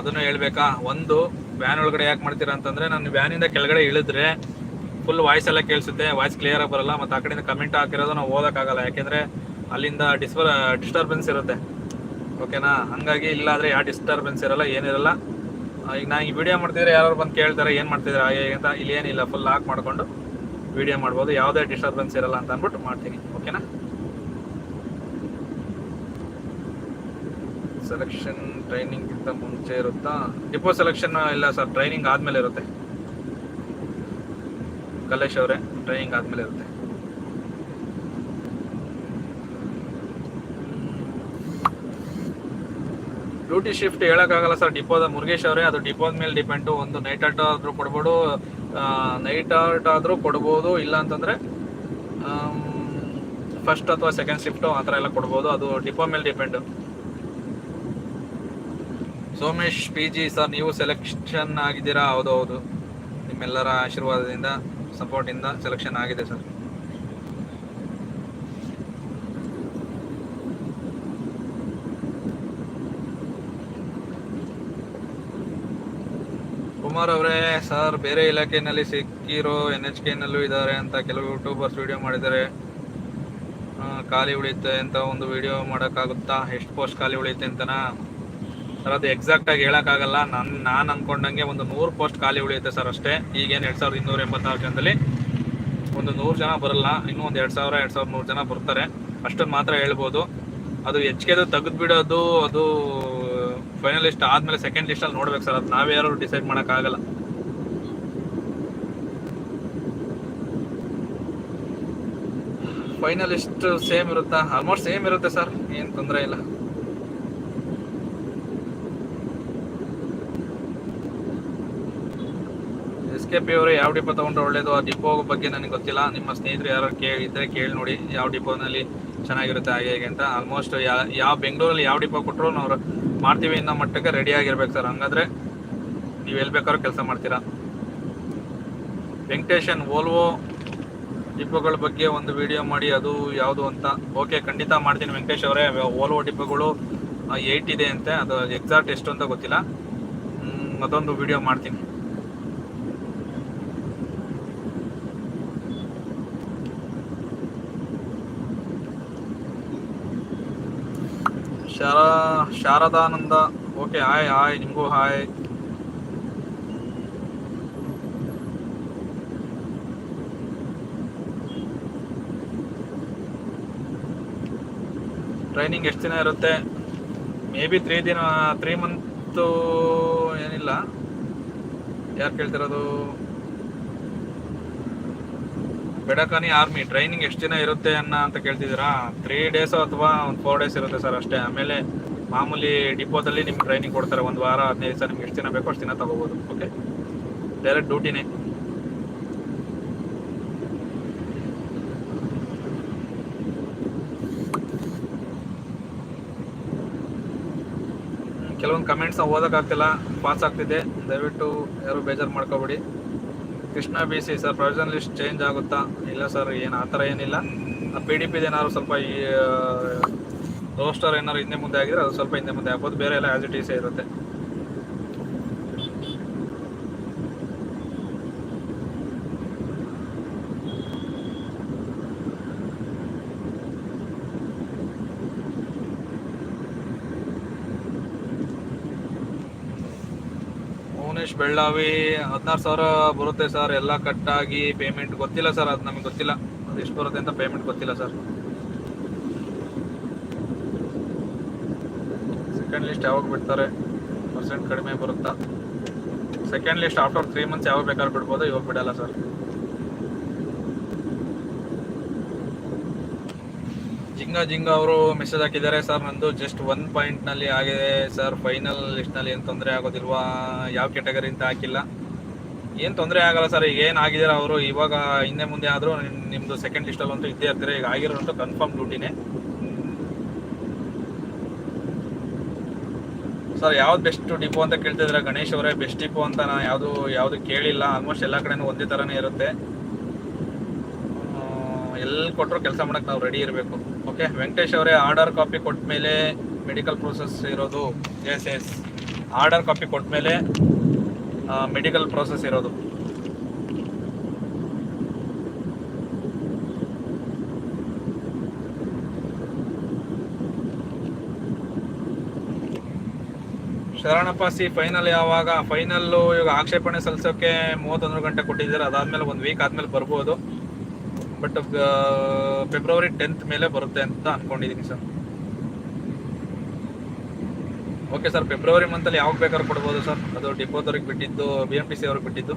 ಅದನ್ನು ಹೇಳ್ಬೇಕಾ? ಒಂದು ವ್ಯಾನ್ ಒಳಗಡೆ ಯಾಕೆ ಮಾಡ್ತೀರಾ ಅಂತಂದ್ರೆ ನಾನು ವ್ಯಾನಿಂದ ಕೆಳಗಡೆ ಇಳಿದ್ರೆ ಫುಲ್ ವಾಯ್ಸ್ ಎಲ್ಲ ಕೇಳಿಸುತ್ತೆ ವಾಯ್ಸ್ ಕ್ಲಿಯರ್ ಆಗಿ ಬರಲ್ಲ. ಮತ್ತೆ ಆ ಕಡೆಯಿಂದ ಕಮೆಂಟ್ ಹಾಕಿರೋದು ನಾವು ಓದಕ್ಕಾಗಲ್ಲ. ಯಾಕೆಂದ್ರೆ ಅಲ್ಲಿಂದ ಡಿಸ್ಟರ್ ಡಿಸ್ಟರ್ಬೆನ್ಸ್ ಇರುತ್ತೆ. ಓಕೆನಾ? ಹಂಗಾಗಿ ಇಲ್ಲಾದ್ರೆ ಯಾವ ಡಿಸ್ಟರ್ಬೆನ್ಸ್ ಇರಲ್ಲ ಏನಿರಲ್ಲ ಈಗ ನಾನು ಈ ವಿಡಿಯೋ ಮಾಡ್ತಿದ್ರೆ ಯಾರು ಬಂದು ಕೇಳ್ತಾರೆ, ಏನು ಮಾಡ್ತಿದ್ರೆ ಹಾಗೆ ಹೀಗೆ ಅಂತ, ಇಲ್ಲಿ ಏನಿಲ್ಲ ಫುಲ್ ಲಾಕ್ ಮಾಡ್ಕೊಂಡು ವಿಡಿಯೋ ಮಾಡ್ಬೋದು. ಯಾವುದೇ ಡಿಸ್ಟರ್ಬೆನ್ಸ್ ಇರಲ್ಲ ಅಂತ ಅಂದ್ಬಿಟ್ಟು ಮಾಡ್ತೀನಿ, ಓಕೆನಾ? ಸೆಲೆಕ್ಷನ್ ಟ್ರೈನಿಂಗ್ ಗಿಂತ ಮುಂಚೆ ಇರುತ್ತಾ? ಡಿಪೋ ಸೆಲೆಕ್ಷನ್ ಇಲ್ಲ ಸರ್ ಟ್ರೈನಿಂಗ್ ಆದ್ಮೇಲೆ ಇರುತ್ತೆ. ಕಲೇಶ್ ಅವರೇ ಟ್ರೈನಿಂಗ್ ಆದ್ಮೇಲೆ ಇರುತ್ತೆ. ಡ್ಯೂಟಿ ಶಿಫ್ಟ್ ಹೇಳೋಕ್ಕಾಗಲ್ಲ ಸರ್ ಡಿಪೋದ ಮುರುಗೇಶ್ ಅವರೇ, ಅದು ಡಿಪೋದ ಮೇಲೆ ಡಿಪೆಂಡು ಒಂದು ನೈಟ್ ಆಟ ಆದರೂ ಕೊಡ್ಬೋದು ನೈಟ್ ಆಟ ಆದರೂ ಕೊಡ್ಬೋದು ಇಲ್ಲ ಅಂತಂದ್ರೆ ಫಸ್ಟ್ ಅಥವಾ ಸೆಕೆಂಡ್ ಶಿಫ್ಟು ಆ ಥರ ಎಲ್ಲ ಕೊಡ್ಬೋದು. ಅದು ಡಿಪೋ ಮೇಲೆ depend Somesh P G sir ನೀವು ಸೆಲೆಕ್ಷನ್ ಆಗಿದ್ದೀರಾ? ಹೌದು ಹೌದು. ನಿಮ್ಮೆಲ್ಲರ ಆಶೀರ್ವಾದದಿಂದ ಸಪೋರ್ಟಿಂದ ಸೆಲೆಕ್ಷನ್ ಆಗಿದೆ ಸರ್ ಕುಮಾರ್ ಅವರೇ, ಸರ್, ಬೇರೆ ಇಲಾಖೆಯಲ್ಲಿ ಸಿಕ್ಕಿರೋ ಎನ್ ಎಚ್ ಕೆನಲ್ಲೂ ಇದ್ದಾರೆ ಅಂತ ಕೆಲವು ಯೂಟ್ಯೂಬರ್ಸ್ ವಿಡಿಯೋ ಮಾಡಿದ್ದಾರೆ. ಖಾಲಿ ಉಳಿಯುತ್ತೆ ಅಂತ ಒಂದು ವಿಡಿಯೋ ಮಾಡೋಕ್ಕಾಗುತ್ತಾ? ಎಷ್ಟು ಪೋಸ್ಟ್ ಖಾಲಿ ಉಳಿಯುತ್ತೆ ಅಂತನಾ? ಸರ್, ಅದು ಎಕ್ಸಾಕ್ಟ್ ಆಗಿ ಹೇಳಕ್ಕಾಗಲ್ಲ. ನಾನು ನಾನು ಅನ್ಕೊಂಡಂಗೆ ಒಂದು ನೂರು ಪೋಸ್ಟ್ ಖಾಲಿ ಉಳಿಯುತ್ತೆ ಸರ್ ಅಷ್ಟೇ. ಈಗೇನು ಎರಡು ಸಾವಿರದ ಇನ್ನೂರ ಎಂಬತ್ತಾರು ಜನದಲ್ಲಿ ಒಂದು ನೂರು ಜನ ಬರಲ್ಲ. ಇನ್ನೂ ಒಂದು ಎರಡು ಸಾವಿರ, ಎರಡು ಸಾವಿರದ ನೂರು ಜನ ಬರ್ತಾರೆ. ಅಷ್ಟನ್ನು ಮಾತ್ರ ಹೇಳ್ಬೋದು. ಅದು ಎಚ್ ತೆಗೆದು ಬಿಡೋದು ಅದು ಫೈನಲ್ ಲಿಸ್ಟ್ ಆದ್ಮೇಲೆ ಸೆಕೆಂಡ್ ಲಿಸ್ಟ್ ಅಲ್ಲಿ ನೋಡ್ಬೇಕು ಸರ್ ಅದು ನಾವೇ ಯಾರು ಡಿಸೈಡ್ ಮಾಡೋಕ್ಕಾಗಲ್ಲ. ಫೈನಲ್ ಲಿಸ್ಟ್ ಸೇಮ್ ಇರುತ್ತಾ? ಆಲ್ಮೋಸ್ಟ್ ಸೇಮ್ ಇರುತ್ತೆ ಸರ್ ಏನ್ ತೊಂದರೆ ಇಲ್ಲ. ಎಸ್ ಕೆ ಪಿ ಅವರು, ಯಾವ ಡಿಪೋ ತಗೊಂಡ್ರೆ ಒಳ್ಳೇದು? ಆ ಡಿಪೋ ಬಗ್ಗೆ ನನಗೆ ಗೊತ್ತಿಲ್ಲ. ನಿಮ್ಮ ಸ್ನೇಹಿತರು ಯಾರು ಕೇಳಿದ್ರೆ ಕೇಳಿ ನೋಡಿ. ಯಾವ ಡಿಪೋನಲ್ಲಿ ಚೆನ್ನಾಗಿರುತ್ತೆ, ಹಾಗೆ ಹೇಗೆ ಅಂತ. ಆಲ್ಮೋಸ್ಟ್ ಯಾವ ಬೆಂಗಳೂರಲ್ಲಿ ಯಾವ ಡಿಪೋ ಕೊಟ್ಟರು ನಾವು ಮಾಡ್ತೀವಿ ಅನ್ನೋ ಮಟ್ಟಕ್ಕೆ ರೆಡಿ ಆಗಿರ್ಬೇಕು ಸರ್ ಹಂಗಾದ್ರೆ ನೀವು ಎಲ್ಲಿ ಬೇಕಾದ್ರೂ ಕೆಲಸ ಮಾಡ್ತೀರಾ? ವೆಂಕಟೇಶನ್ ಓಲ್ವೋ ಡಿಪ್ಪೋಗಳ ಬಗ್ಗೆ ಒಂದು ವಿಡಿಯೋ ಮಾಡಿ, ಅದು ಯಾವುದು ಅಂತ. ಓಕೆ ಖಂಡಿತ ಮಾಡ್ತೀನಿ ವೆಂಕಟೇಶ್ ಅವರೇ. ಓಲ್ವೋ ಡಿಪ್ಪೋಗಳು ಏಯ್ಟ್ ಇದೆ ಅಂತೆ. ಅದು ಎಕ್ಸಾಕ್ಟ್ ಎಷ್ಟು ಅಂತ ಗೊತ್ತಿಲ್ಲ. ಅದೊಂದು ವಿಡಿಯೋ ಮಾಡ್ತೀನಿ. ಶಾರಾ ಶಾರದಾನಂದ. ಓಕೆ ಹಾಯ್ ಹಾಯ್ ನಿಮಗೂ ಹಾಯ್ ಟ್ರೈನಿಂಗ್ ಎಷ್ಟು ದಿನ ಇರುತ್ತೆ? ಮೇ ಬಿ ತ್ರೀ ದಿನ ತ್ರೀ ಮಂತು ಏನಿಲ್ಲ. ಯಾರು ಕೇಳ್ತಿರೋದು? ಬೆಡಕಾನಿ ಆರ್ಮಿ ಟ್ರೈನಿಂಗ್ ಎಷ್ಟು ದಿನ ಇರುತ್ತೆ ಅನ್ನ ಅಂತ ಕೇಳ್ತಿದ್ದೀರಾ? ತ್ರೀ ಡೇಸ್ ಅಥವಾ ಒಂದು ಫೋರ್ ಡೇಸ್ ಇರುತ್ತೆ ಸರ್ ಅಷ್ಟೇ. ಆಮೇಲೆ ಮಾಮೂಲಿ ಡಿಪೋದಲ್ಲಿ ನಿಮ್ಗೆ ಟ್ರೈನಿಂಗ್ ಕೊಡ್ತಾರೆ. ಒಂದು ವಾರ, ಹದಿನೈದು ದಿವಸ ನಿಮ್ಗೆ ಎಷ್ಟು ದಿನ ಬೇಕೋ ಅಷ್ಟು ದಿನ ತಗೋಬೋದು. ಓಕೆ ಡೈರೆಕ್ಟ್ ಡ್ಯೂಟಿನೇ ಕೆಲವೊಂದು ಕಮೆಂಟ್ಸ್ನ ಓದೋಕ್ಕಾಗ್ತಿಲ್ಲ. ಪಾಸ್ ಆಗ್ತಿದೆ ದಯವಿಟ್ಟು ಯಾರು ಬೇಜಾರು ಮಾಡ್ಕೋಬೇಡಿ. Krishna B C sir provision list change ಆಗುತ್ತಾ? ಇಲ್ಲ ಸರ್, ಏನು ಆ ಥರ ಏನಿಲ್ಲ. ಪಿ ಡಿ ಪಿದು ಏನಾದ್ರು ಸ್ವಲ್ಪ ಈ ರೋಸ್ಟರ್ ಏನಾದ್ರು ಹಿಂದೆ ಮುಂದೆ ಆಗಿದ್ರೆ ಅದು ಸ್ವಲ್ಪ ಹಿಂದೆ ಮುಂದೆ ಆಗ್ಬೋದು. ಬೇರೆ ಎಲ್ಲ ಆಸ್ ಇಟ್ ಈಸೇ ಇರುತ್ತೆ. ಮೌನೇಶ್ ಬೆಳ್ಳಾವಿ, ಹದಿನಾರು ಸಾವಿರ ಬರುತ್ತೆ ಸರ್. ಎಲ್ಲ ಕಟ್ಟಾಗಿ ಪೇಮೆಂಟ್ ಗೊತ್ತಿಲ್ಲ ಸರ್. ಅದು ನಮಗೆ ಗೊತ್ತಿಲ್ಲ. ಅದು ಎಷ್ಟು ಬರುತ್ತೆ ಅಂತ ಪೇಮೆಂಟ್ ಗೊತ್ತಿಲ್ಲ ಸರ್. ಸೆಕೆಂಡ್ ಲಿಸ್ಟ್ ಯಾವಾಗ ಬಿಡ್ತಾರೆ? ಪರ್ಸೆಂಟ್ ಕಡಿಮೆ ಬರುತ್ತಾ? Second list after three months ಯಾವಾಗ ಬೇಕಾದ್ರೂ ಬಿಡ್ಬೋದು? ಇವಾಗ ಬಿಡಲ್ಲ ಸರ್. ಜಿಂಗ ಜಿಂಗ ಅವರು ಮೆಸೇಜ್ ಹಾಕಿದ್ದಾರೆ ಸರ್ ನಂದು ಜಸ್ಟ್ ಒನ್ ಪಾಯಿಂಟ್ನಲ್ಲಿ ಆಗಿದೆ ಸರ್ ಫೈನಲ್ ಲಿಸ್ಟ್ನಲ್ಲಿ ಏನು ತೊಂದರೆ ಆಗೋದಿಲ್ವಾ? ಯಾವ ಕ್ಯಾಟಗರಿ ಅಂತ ಹಾಕಿಲ್ಲ. ಏನು ತೊಂದರೆ ಆಗಲ್ಲ ಸರ್ ಈಗ ಏನು ಆಗಿದಾರ ಅವರು? ಇವಾಗ ಹಿಂದೆ ಮುಂದೆ ಆದರೂ ನಿಮ್ಮದು ಸೆಕೆಂಡ್ ಲಿಸ್ಟಲ್ಲಿ ಅಂತೂ ಇದ್ದೇ ಇರ್ತಾರೆ. ಈಗ ಆಗಿರೋಂತೂ ಕನ್ಫರ್ಮ್ ಡ್ಯೂಟಿನೇ ಸರ್ ಯಾವ್ದು ಬೆಸ್ಟ್ ಡಿಪೋ ಅಂತ ಕೇಳ್ತಿದ್ರೆ ಗಣೇಶ್ ಅವರೇ ಬೆಸ್ಟ್ ಡಿಪೋ ಅಂತ ನಾನು ಯಾವುದು ಯಾವುದು ಕೇಳಿಲ್ಲ. ಆಲ್ಮೋಸ್ಟ್ ಎಲ್ಲ ಕಡೆನೂ ಒಂದೇ ಥರನೇ ಇರುತ್ತೆ. ಎಲ್ಲಿ ಕೊಟ್ಟರು ಕೆಲಸ ಮಾಡೋಕ್ಕೆ ನಾವು ರೆಡಿ ಇರಬೇಕು. ಓಕೆ ವೆಂಕಟೇಶ್ ಅವರೇ ಆರ್ಡರ್ ಕಾಪಿ ಕೊಟ್ಟ ಮೇಲೆ ಮೆಡಿಕಲ್ ಪ್ರೋಸೆಸ್ ಇರೋದು. ಎಸ್ ಎಸ್ ಆರ್ಡರ್ ಕಾಪಿ ಕೊಟ್ಟ ಮೇಲೆ ಮೆಡಿಕಲ್ ಪ್ರೋಸೆಸ್ ಇರೋದು. ಶರಣಪ್ಪ ಸಿ ಫೈನಲ್ ಯಾವಾಗ? ಫೈನಲ್ಲು ಇವಾಗ ಆಕ್ಷೇಪಣೆ ಸಲ್ಲಿಸೋಕ್ಕೆ ಮೂವತ್ತೊಂದು ಗಂಟೆ ಕೊಟ್ಟಿದ್ದಾರೆ. ಅದಾದಮೇಲೆ ಒಂದು ವೀಕ್ ಆದಮೇಲೆ ಬರ್ಬೋದು. ಬಟ್ ಫೆಬ್ರವರಿ ಟೆಂತ್ ಮೇಲೆ ಬರುತ್ತೆ ಅಂತ ಅನ್ಕೊಂಡಿದ್ದೀನಿ ಸರ್. ಓಕೆ ಸರ್ ಫೆಬ್ರವರಿ ಮಂತಲ್ಲಿ ಯಾವಾಗ ಬೇಕಾದ್ರೂ ಕೊಡ್ಬೋದು ಸರ್? ಅದು ಡಿಪೋದವ್ರಿಗೆ ಬಿಟ್ಟಿದ್ದು ಬಿ ಎಂ ಟಿ ಸಿ ಅವ್ರಿಗೆ ಬಿಟ್ಟಿದ್ದು.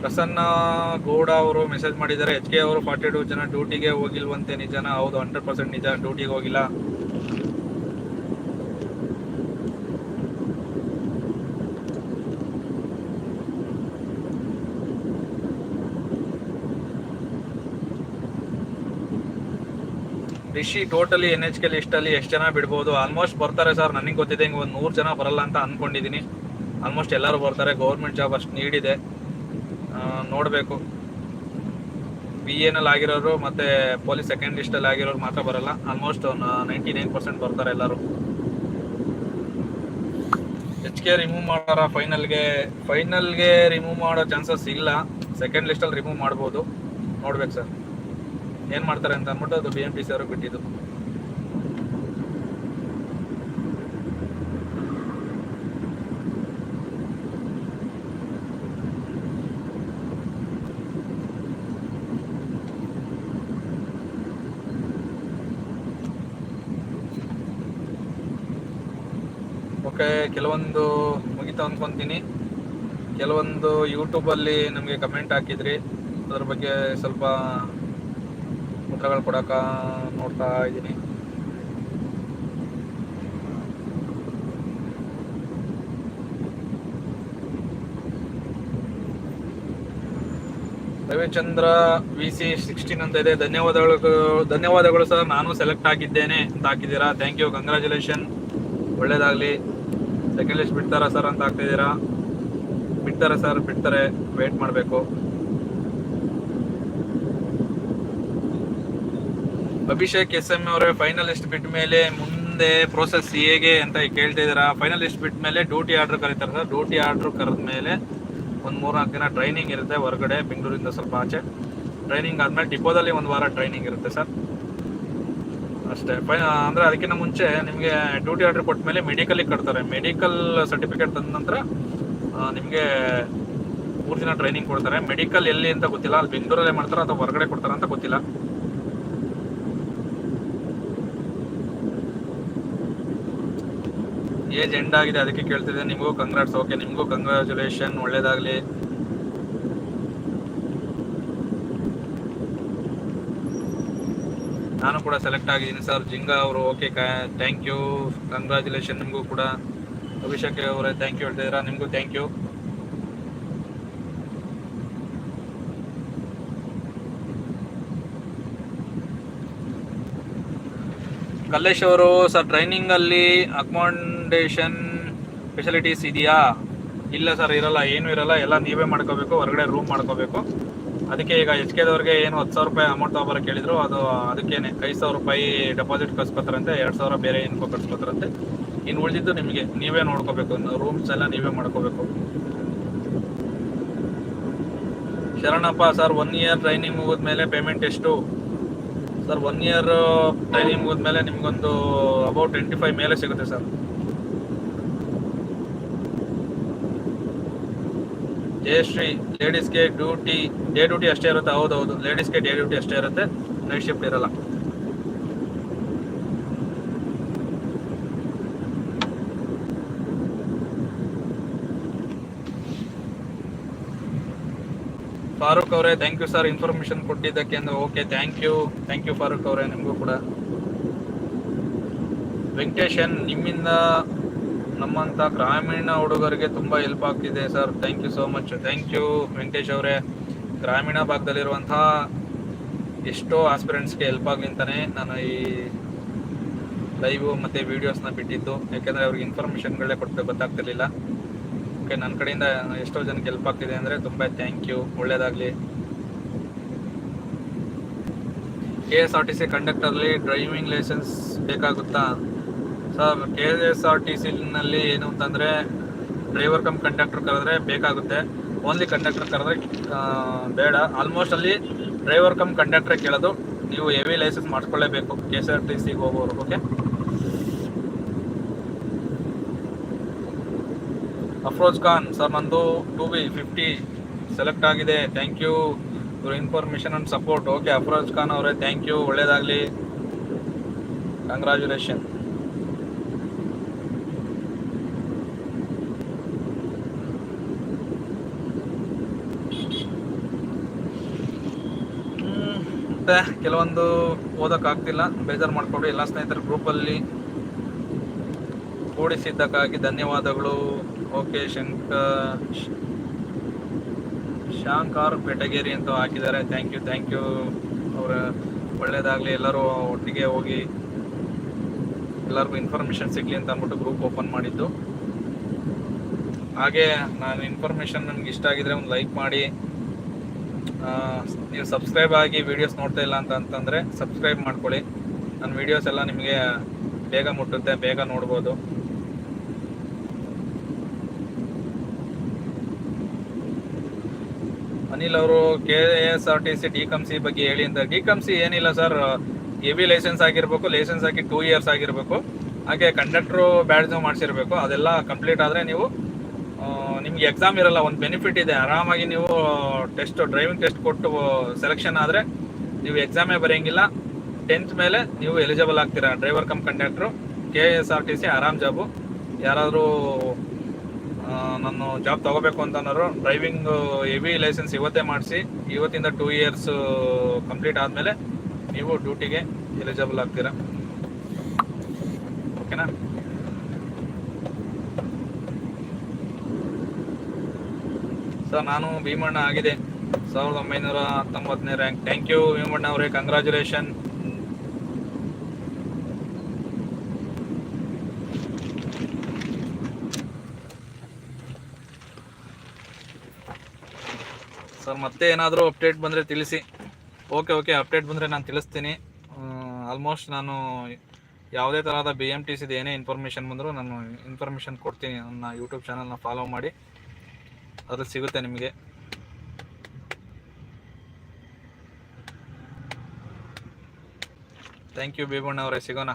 ಪ್ರಸನ್ನ ಗೌಡ ಅವರು ಮೆಸೇಜ್ ಮಾಡಿದ್ದಾರೆ ಎಚ್ ಕೆ ಅವರು ಫಾರ್ಟಿ ಟು ಜನ ಡ್ಯೂಟಿಗೆ ಹೋಗಿಲ್ವಂತೆ ನಿಜನ? ಹೌದು ಹಂಡ್ರೆಡ್ ಪರ್ಸೆಂಟ್ ನಿಜ ಡ್ಯೂಟಿಗೆ ಹೋಗಿಲ್ಲ. Rishi totally N H K ಲಿಸ್ಟಲ್ಲಿ ಎಷ್ಟು ಜನ ಬಿಡ್ಬೋದು? ಆಲ್ಮೋಸ್ಟ್ ಬರ್ತಾರೆ ಸರ್ ನನಗೆ ಗೊತ್ತಿದೆ ಹಿಂಗೆ ಒಂದು ನೂರು ಜನ ಬರಲ್ಲ ಅಂತ ಅಂದ್ಕೊಂಡಿದ್ದೀನಿ ಆಲ್ಮೋಸ್ಟ್ ಎಲ್ಲರೂ ಬರ್ತಾರೆ. ಗೌರ್ಮೆಂಟ್ ಜಾಬ್ ಅಷ್ಟು ನೀಡಿದೆ. ನೋಡಬೇಕು. ಬಿ ಎನಲ್ಲಿ ಆಗಿರೋರು ಮತ್ತೆ ಪೊಲೀಸ್ ಸೆಕೆಂಡ್ ಲಿಸ್ಟಲ್ಲಿ ಆಗಿರೋರು ಮಾತ್ರ ಬರಲ್ಲ. ಆಲ್ಮೋಸ್ಟ್ ನೈಂಟಿ ನೈನ್ ಪರ್ಸೆಂಟ್ ಬರ್ತಾರೆ ಎಲ್ಲರೂ. ಎಚ್ ಕೆ ರಿಮೂವ್ ಮಾಡಾರ ಫೈನಲ್ಗೆ ಫೈನಲ್ಗೆ ರಿಮೂವ್ ಮಾಡೋ ಚಾನ್ಸಸ್ ಇಲ್ಲ. ಸೆಕೆಂಡ್ ಲಿಸ್ಟಲ್ಲಿ ರಿಮೂವ್ ಮಾಡ್ಬೋದು. ನೋಡ್ಬೇಕು ಸರ್ ಏನು ಮಾಡ್ತಾರೆ ಅಂತ ಅಂದ್ಬಿಟ್ಟು ಅದು ಬಿ ಎಂ ಟಿ ಸಿ ಅವ್ರಿಗೆ ಬಿಟ್ಟಿದ್ದು. ಓಕೆ ಕೆಲವೊಂದು ಮುಗಿತಾ ಅನ್ಕೊಂತೀನಿ ಕೆಲವೊಂದು ಯೂಟ್ಯೂಬಲ್ಲಿ ನಮಗೆ ಕಮೆಂಟ್ ಹಾಕಿದ್ರಿ. ಅದ್ರ ಬಗ್ಗೆ ಸ್ವಲ್ಪ ಉತ್ತರಗಳು ಕೊಡಕ ನೋಡ್ತಾ ಇದ್ದೀನಿ. ರವಿಚಂದ್ರ ವಿ ಸಿ ಸಿಕ್ಸ್ಟೀನ್ ಅಂತ ಇದೆ. ಧನ್ಯವಾದಗಳು ಧನ್ಯವಾದಗಳು ಸರ್. ನಾನು ಸೆಲೆಕ್ಟ್ ಆಗಿದ್ದೇನೆ ಅಂತ ಹಾಕಿದ್ದೀರಾ? ಥ್ಯಾಂಕ್ ಯು ಕಂಗ್ರ್ಯಾಚುಲೇಷನ್ ಒಳ್ಳೇದಾಗಲಿ. ಸೆಕೆಂಡ್ ಲಿಸ್ಟ್ ಬಿಡ್ತಾರಾ ಸರ್ ಅಂತ ಹಾಕ್ತಿದ್ದೀರಾ? ಬಿಡ್ತಾರೆ ಸರ್? ಬಿಡ್ತಾರೆ. ವೇಟ್ ಮಾಡಬೇಕು. ಅಭಿಷೇಕ್ ಎಸ್ ಎಂ ಅವರೇ ಫೈನಲಿಸ್ಟ್ ಬಿಟ್ಟ ಮೇಲೆ ಮುಂದೆ ಪ್ರೋಸೆಸ್ ಹೇಗೆ ಅಂತ ಕೇಳ್ತಾ ಇದ್ದೀರಾ? ಫೈನಲಿಸ್ಟ್ ಬಿಟ್ಟ ಮೇಲೆ ಡ್ಯೂಟಿ ಆರ್ಡರ್ ಕರೀತಾರೆ ಸರ್ ಡ್ಯೂಟಿ ಆರ್ಡರ್ ಕರೆದ ಮೇಲೆ ಒಂದು ಮೂರ್ನಾಲ್ಕು ದಿನ ಟ್ರೈನಿಂಗ್ ಇರುತ್ತೆ ಹೊರಗಡೆ, ಬೆಂಗಳೂರಿಂದ ಸ್ವಲ್ಪ ಆಚೆ. ಟ್ರೈನಿಂಗ್ ಆದಮೇಲೆ ಡಿಪೋದಲ್ಲಿ ಒಂದು ವಾರ ಟ್ರೈನಿಂಗ್ ಇರುತ್ತೆ ಸರ್ ಅಷ್ಟೇ. ಫೈ ಅಂದರೆ ಅದಕ್ಕಿಂತ ಮುಂಚೆ ನಿಮಗೆ ಡ್ಯೂಟಿ ಆರ್ಡರ್ ಕೊಟ್ಟ ಮೇಲೆ ಮೆಡಿಕಲಿಗೆ ಕಟ್ತಾರೆ. ಮೆಡಿಕಲ್ ಸರ್ಟಿಫಿಕೇಟ್ ತಂದ ನಂತರ ನಿಮಗೆ ಮೂರು ದಿನ ಟ್ರೈನಿಂಗ್ ಕೊಡ್ತಾರೆ. ಮೆಡಿಕಲ್ ಎಲ್ಲಿ ಅಂತ ಗೊತ್ತಿಲ್ಲ. ಅಲ್ಲಿ ಬೆಂಗಳೂರಲ್ಲೇ ಮಾಡ್ತಾರೆ ಅಥವಾ ಹೊರಗಡೆ ಕೊಡ್ತಾರೆ ಅಂತ ಗೊತ್ತಿಲ್ಲ. ಏಜ್ ಎಂಡ್ ಆಗಿದೆ, ಅದಕ್ಕೆ ಕೇಳ್ತಿದ್ದೆ ನಿಮಗೂ ಕಂಗ್ರಾಟ್ಸ್ ಓಕೆ ನಿಮಗೂ ಕಂಗ್ರ್ಯಾಚುಲೇಷನ್ ಒಳ್ಳೇದಾಗಲಿ. ನಾನು ಕೂಡ ಸೆಲೆಕ್ಟ್ ಆಗಿದ್ದೀನಿ ಸರ್ ಜಿಂಗಾ ಅವರು ಓಕೆ ಥ್ಯಾಂಕ್ ಯು ಕಂಗ್ರ್ಯಾಚುಲೇಷನ್ ನಿಮಗೂ ಕೂಡ. ಅಭಿಷೇಕ್ ಅವರೇ ಥ್ಯಾಂಕ್ ಯು ಹೇಳ್ತಿದ್ದೀರಾ? ನಿಮಗೂ ಥ್ಯಾಂಕ್ ಯು ಕಲ್ಲೇಶ್ ಅವರು ಸರ್ ಟ್ರೈನಿಂಗ್ ಅಲ್ಲಿ ಅಕಾಮಡೇಷನ್ ಫೆಸಿಲಿಟೀಸ್ ಇದೆಯಾ? ಇಲ್ಲ ಸರ್ ಇರಲ್ಲ, ಏನೂ ಇರಲ್ಲ, ಎಲ್ಲ ನೀವೇ ಮಾಡ್ಕೋಬೇಕು, ಹೊರಗಡೆ ರೂಮ್ ಮಾಡ್ಕೋಬೇಕು. ಅದಕ್ಕೆ ಈಗ ಎಚ್ ಕೆದವ್ರಿಗೆ ಏನು ಹತ್ತು ಸಾವಿರ ರೂಪಾಯಿ ಅಮೌಂಟ್ ತಗೊಬರ ಕೇಳಿದ್ರು, ಅದು ಅದಕ್ಕೇನೆ, ಐದು ಸಾವಿರ ರೂಪಾಯಿ ಡೆಪಾಸಿಟ್ ಕಳ್ಸ್ಕೊತಾರಂತೆ, ಎರಡು ಸಾವಿರ ಬೇರೆ ಏನು ಕಳ್ಸ್ಕೊತಾರಂತೆ. ಇನ್ನು ಉಳಿದಿದ್ದು ನಿಮಗೆ, ನೀವೇ ನೋಡ್ಕೋಬೇಕು ರೂಮ್ಸ್ ಎಲ್ಲ ನೀವೇ ಮಾಡ್ಕೋಬೇಕು. Sharanappa sir one year training ಮುಗಿದ್ಮೇಲೆ ಪೇಮೆಂಟ್ ಎಷ್ಟು? ಸರ್ ಒನ್ ಇಯರ್ ಟ್ರೈನಿಂಗ್ ಮುಗಿದ್ಮೇಲೆ ನಿಮಗೊಂದು ಅಬೌಟ್ ಟ್ವೆಂಟಿ ಫೈವ್ ಮೇಲೆ ಸಿಗುತ್ತೆ ಸರ್ ಜಯಶ್ರೀ ಲೇಡೀಸ್ಗೆ ಡ್ಯೂಟಿ, ಡೇ ಡ್ಯೂಟಿ ಅಷ್ಟೇ ಇರುತ್ತೆ ಹೌದು ಹೌದು ಲೇಡೀಸ್ಗೆ ಡೇ ಡ್ಯೂಟಿ ಅಷ್ಟೇ ಇರುತ್ತೆ, ನೈಟ್ ಶಿಫ್ಟ್ ಇರಲ್ಲ. ಫಾರೂಕ್ ಅವರೇ ಥ್ಯಾಂಕ್ ಯು ಸರ್ ಇನ್ಫಾರ್ಮೇಶನ್ ಕೊಟ್ಟಿದ್ದಕ್ಕೆ ಅಂದ್ರೆ okay thank you thank you Farooq ಅವರೇ, ನಿಮಗೂ ಕೂಡ. ವೆಂಕಟೇಶನ್, ನಿಮ್ಮಿಂದ ನಮ್ಮಂತ ಗ್ರಾಮೀಣ ಹುಡುಗರಿಗೆ ತುಂಬಾ ಹೆಲ್ಪ್ ಆಗ್ತಿದೆ sir thank you so much thank you Venkatesh ಅವರೇ. ಗ್ರಾಮೀಣ ಭಾಗದಲ್ಲಿರುವಂತಹ ಎಷ್ಟೋ ಆಸ್ಪಿರೆಂಟ್ಸ್ಗೆ ಹೆಲ್ಪ್ ಆಗಲಿ ಅಂತಾನೆ ನಾನು ಈ ಲೈವ್ ಮತ್ತು ವಿಡಿಯೋಸ್ನ ಬಿಟ್ಟಿದ್ದು. ಯಾಕೆಂದ್ರೆ ಅವ್ರಿಗೆ ಇನ್ಫಾರ್ಮೇಷನ್ಗಳೇ ಕೊಟ್ಟು ಗೊತ್ತಾಗ್ತಿರ್ಲಿಲ್ಲ. ಓಕೆ ನನ್ನ ಕಡೆಯಿಂದ ಎಷ್ಟೋ ಜನಕ್ಕೆ ಹೆಲ್ಪ್ ಆಗ್ತಿದೆ ಅಂದರೆ ತುಂಬ ಥ್ಯಾಂಕ್ ಯು ಒಳ್ಳೇದಾಗಲಿ. K S R T C ಕಂಡಕ್ಟರ್ಲಿ driving licence ಬೇಕಾಗುತ್ತಾ? Sir K S R T ಸಿನಲ್ಲಿ ಏನು ಅಂತಂದರೆ ಡ್ರೈವರ್ ಕಮ್ ಕಂಡಕ್ಟರ್ ಕರೆದ್ರೆ ಬೇಕಾಗುತ್ತೆ. ಓನ್ಲಿ ಕಂಡಕ್ಟರ್ ಕರೆದ್ರೆ ಬೇಡ. ಆಲ್ಮೋಸ್ಟ್ ಅಲ್ಲಿ ಡ್ರೈವರ್ ಕಮ್ ಕಂಡಕ್ಟರ್ ಕೇಳೋದು. ನೀವು ಹೆವಿ ಲೈಸೆನ್ಸ್ ಮಾಡಿಸ್ಕೊಳ್ಳೇಬೇಕು ಕೆ ಎಸ್ ಆರ್ ಟಿ ಸಿಗೆ ಹೋಗೋರು ಓಕೆ ಅಫ್ರೋಜ್ ಖಾನ್, ಸರ್, ನಂದು ಟು ಬಿ ಫಿಫ್ಟಿ ಸೆಲೆಕ್ಟ್ ಆಗಿದೆ. Thank you your information and support okay Afroz Khan ಅವರೇ ಥ್ಯಾಂಕ್ ಯು ಒಳ್ಳೇದಾಗಲಿ. ಕಂಗ್ರ್ಯಾಚುಲೇಷನ್ ಮತ್ತೆ ಕೆಲವೊಂದು ಓದೋಕ್ಕಾಗ್ತಿಲ್ಲ ಬೇಜಾರು ಮಾಡಿಕೊಂಡು ಎಲ್ಲ ಸ್ನೇಹಿತರ ಗ್ರೂಪಲ್ಲಿ ಕೂಡಿಸಿದ್ದಕ್ಕಾಗಿ ಧನ್ಯವಾದಗಳು. ಓಕೆ ಶಂಕ ಶಾಂಕಾರ್ ಬೆಟಗೇರಿ ಅಂತ ಹಾಕಿದ್ದಾರೆ. ಥ್ಯಾಂಕ್ ಯು ಥ್ಯಾಂಕ್ ಯು ಅವರ ಒಳ್ಳೇದಾಗಲಿ. ಎಲ್ಲರೂ ಒಟ್ಟಿಗೆ ಹೋಗಿ ಎಲ್ಲರಿಗೂ ಇನ್ಫಾರ್ಮೇಷನ್ ಸಿಗಲಿ ಅಂತ ಅಂದ್ಬಿಟ್ಟು ಗ್ರೂಪ್ ಓಪನ್ ಮಾಡಿದ್ದು. ಹಾಗೆ ನಾನು ಇನ್ಫಾರ್ಮೇಷನ್ ನನಗೆ ಇಷ್ಟ ಆಗಿದ್ರೆ ಒಂದು ಲೈಕ್ ಮಾಡಿ. ನೀವು ಸಬ್ಸ್ಕ್ರೈಬ್ ಆಗಿ ವಿಡಿಯೋಸ್ ನೋಡ್ತಾ ಇಲ್ಲ ಅಂತ ಅಂತಂದರೆ ಸಬ್ಸ್ಕ್ರೈಬ್ ಮಾಡ್ಕೊಳ್ಳಿ. ನನ್ನ ವಿಡಿಯೋಸ್ ಎಲ್ಲ ನಿಮಗೆ ಬೇಗ ಮುಟ್ಟುತ್ತೆ, ಬೇಗ ನೋಡ್ಬೋದು. ಅನಿಲ್ ಅವರು K S R T C D cum C ಬಗ್ಗೆ ಹೇಳಿ ಅಂತ. ಡಿ ಕಮ್ ಸಿ ಏನಿಲ್ಲ ಸರ್ ಎವಿ ಲೈಸೆನ್ಸ್ ಆಗಿರಬೇಕು ಲೈಸೆನ್ಸ್ ಆಗಿ ಟೂ ಇಯರ್ಸ್ ಆಗಿರಬೇಕು. ಹಾಗೆ ಕಂಡಕ್ಟ್ರು ಬ್ಯಾಡ್ಜ್ ಮಾಡಿಸಿರ್ಬೇಕು. ಅದೆಲ್ಲ ಕಂಪ್ಲೀಟ್ ಆದರೆ ನೀವು ನಿಮ್ಗೆ ಎಕ್ಸಾಮ್ ಇರಲ್ಲ, ಒಂದು ಬೆನಿಫಿಟ್ ಇದೆ. ಆರಾಮಾಗಿ ನೀವು ಟೆಸ್ಟ್ ಡ್ರೈವಿಂಗ್ ಟೆಸ್ಟ್ ಕೊಟ್ಟು ಸೆಲೆಕ್ಷನ್ ಆದರೆ ನೀವು ಎಕ್ಸಾಮೇ ಬರೆಯಂಗಿಲ್ಲ. ಟೆಂತ್ ಮೇಲೆ ನೀವು ಎಲಿಜಿಬಲ್ ಆಗ್ತೀರಾ. Driver cum conductor K S R T C ಆರಾಮ್ ಜಾಬು ಯಾರಾದರೂ ನಾನು ಜಾಬ್ ತಗೋಬೇಕು ಅಂತ ಅನ್ನೋರು ಡ್ರೈವಿಂಗ್ ಹೆವಿ ಲೈಸೆನ್ಸ್ ಇವತ್ತೇ ಮಾಡಿಸಿ, ಇವತ್ತಿಂದ ಟೂ ಇಯರ್ಸ್ ಕಂಪ್ಲೀಟ್ ಆದಮೇಲೆ ನೀವು ಡ್ಯೂಟಿಗೆ ಎಲಿಜಿಬಲ್ ಆಗ್ತೀರಾ. ಓಕೆನಾ ಸರ್ ನಾನು ಭೀಮಣ್ಣ ಆಗಿದೆ. ಸಾವಿರದ ಒಂಬೈನೂರ ಹತ್ತೊಂಬತ್ತನೇ ರ್ಯಾಂಕ್ ಥ್ಯಾಂಕ್ ಯು ಭೀಮಣ್ಣ ಅವರೇ. ಕಂಗ್ರ್ಯಾಚುಲೇಷನ್ ಸರ್ ಮತ್ತೆ ಏನಾದರೂ ಅಪ್ಡೇಟ್ ಬಂದರೆ ತಿಳಿಸಿ. ಓಕೆ ಓಕೆ ಅಪ್ಡೇಟ್ ಬಂದರೆ ನಾನು ತಿಳಿಸ್ತೀನಿ. ಆಲ್ಮೋಸ್ಟ್ ನಾನು ಯಾವುದೇ ಥರದ ಬಿ ಎಂ ಟಿ ಸಿದು ಏನೇ ಇನ್ಫಾರ್ಮೇಷನ್ ಬಂದರೂ ನಾನು ಇನ್ಫಾರ್ಮೇಷನ್ ಕೊಡ್ತೀನಿ. ನನ್ನ ಯೂಟ್ಯೂಬ್ ಚಾನಲ್ನ ಫಾಲೋ ಮಾಡಿ. ಅದ್ರಲ್ಲಿ ಸಿಗುತ್ತೆ ನಿಮಗೆ. ಥ್ಯಾಂಕ್ ಯು ಬೇಬಣ್ಣ ಅವರೇ, ಸಿಗೋಣ.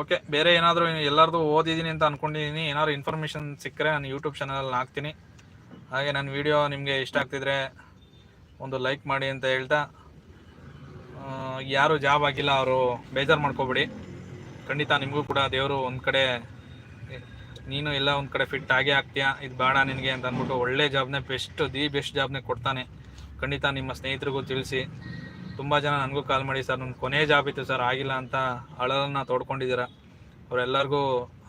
ಓಕೆ ಬೇರೆ ಏನಾದರೂ ಎಲ್ಲರದು ಓದಿದ್ದೀನಿ ಅಂತ ಅಂದ್ಕೊಂಡಿದ್ದೀನಿ ಏನಾದ್ರು ಇನ್ಫಾರ್ಮೇಷನ್ ಸಿಕ್ಕರೆ ನಾನು ಯೂಟ್ಯೂಬ್ ಚಾನಲಲ್ಲಿ ಹಾಕ್ತೀನಿ. ಹಾಗೆ ನನ್ನ ವಿಡಿಯೋ ನಿಮಗೆ ಇಷ್ಟ ಆಗ್ತಿದ್ರೆ ಒಂದು ಲೈಕ್ ಮಾಡಿ ಅಂತ ಹೇಳ್ತಾ ಯಾರು ಜಾಬ್ ಆಗಿಲ್ಲ ಅವರು ಬೇಜಾರು ಮಾಡ್ಕೋಬೇಡಿ. ಖಂಡಿತ ನಿಮಗೂ ಕೂಡ ದೇವರು ಒಂದು ಕಡೆ ನೀನು ಎಲ್ಲ ಒಂದು ಕಡೆ ಫಿಟ್ ಆಗೇ ಆಗ್ತೀಯಾ, ಇದು ಬೇಡ ನಿನಗೆ ಅಂತ ಅಂದ್ಬಿಟ್ಟು ಒಳ್ಳೆ ಜಾಬ್ನೇ ಬೆಸ್ಟ್ ದಿ ಬೆಸ್ಟ್ ಜಾಬ್ನೇ ಕೊಡ್ತಾನೆ. ಖಂಡಿತ ನಿಮ್ಮ ಸ್ನೇಹಿತರಿಗೂ ತಿಳಿಸಿ. ತುಂಬ ಜನ ನನಗೂ ಕಾಲ್ ಮಾಡಿ, ಸರ್ ನನ್ನ ಕೊನೆ ಜಾಬ್ ಇತ್ತು, ಸರ್, ಆಗಿಲ್ಲ ಅಂತ ಅಳಲನ್ನು ತೋಡ್ಕೊಂಡಿದ್ದೀರ. ಅವರೆಲ್ಲರಿಗೂ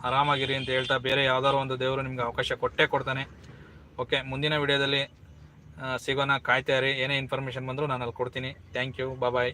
ಆರಾಮಾಗಿರಿ ಅಂತ ಹೇಳ್ತಾ, ಬೇರೆ ಯಾವ್ದಾದ್ರು ಒಂದು ದೇವರು ನಿಮ್ಗೆ ಅವಕಾಶ ಕೊಟ್ಟೇ ಕೊಡ್ತಾನೆ. ಓಕೆ ಮುಂದಿನ ವಿಡಿಯೋದಲ್ಲಿ ಸಿಗೋಣ, ಕಾಯ್ತಾ ಏನೇ ಇನ್ಫಾರ್ಮೇಷನ್ ಬಂದರೂ ನಾನು ಅಲ್ಲಿ ಕೊಡ್ತೀನಿ. Thank you bye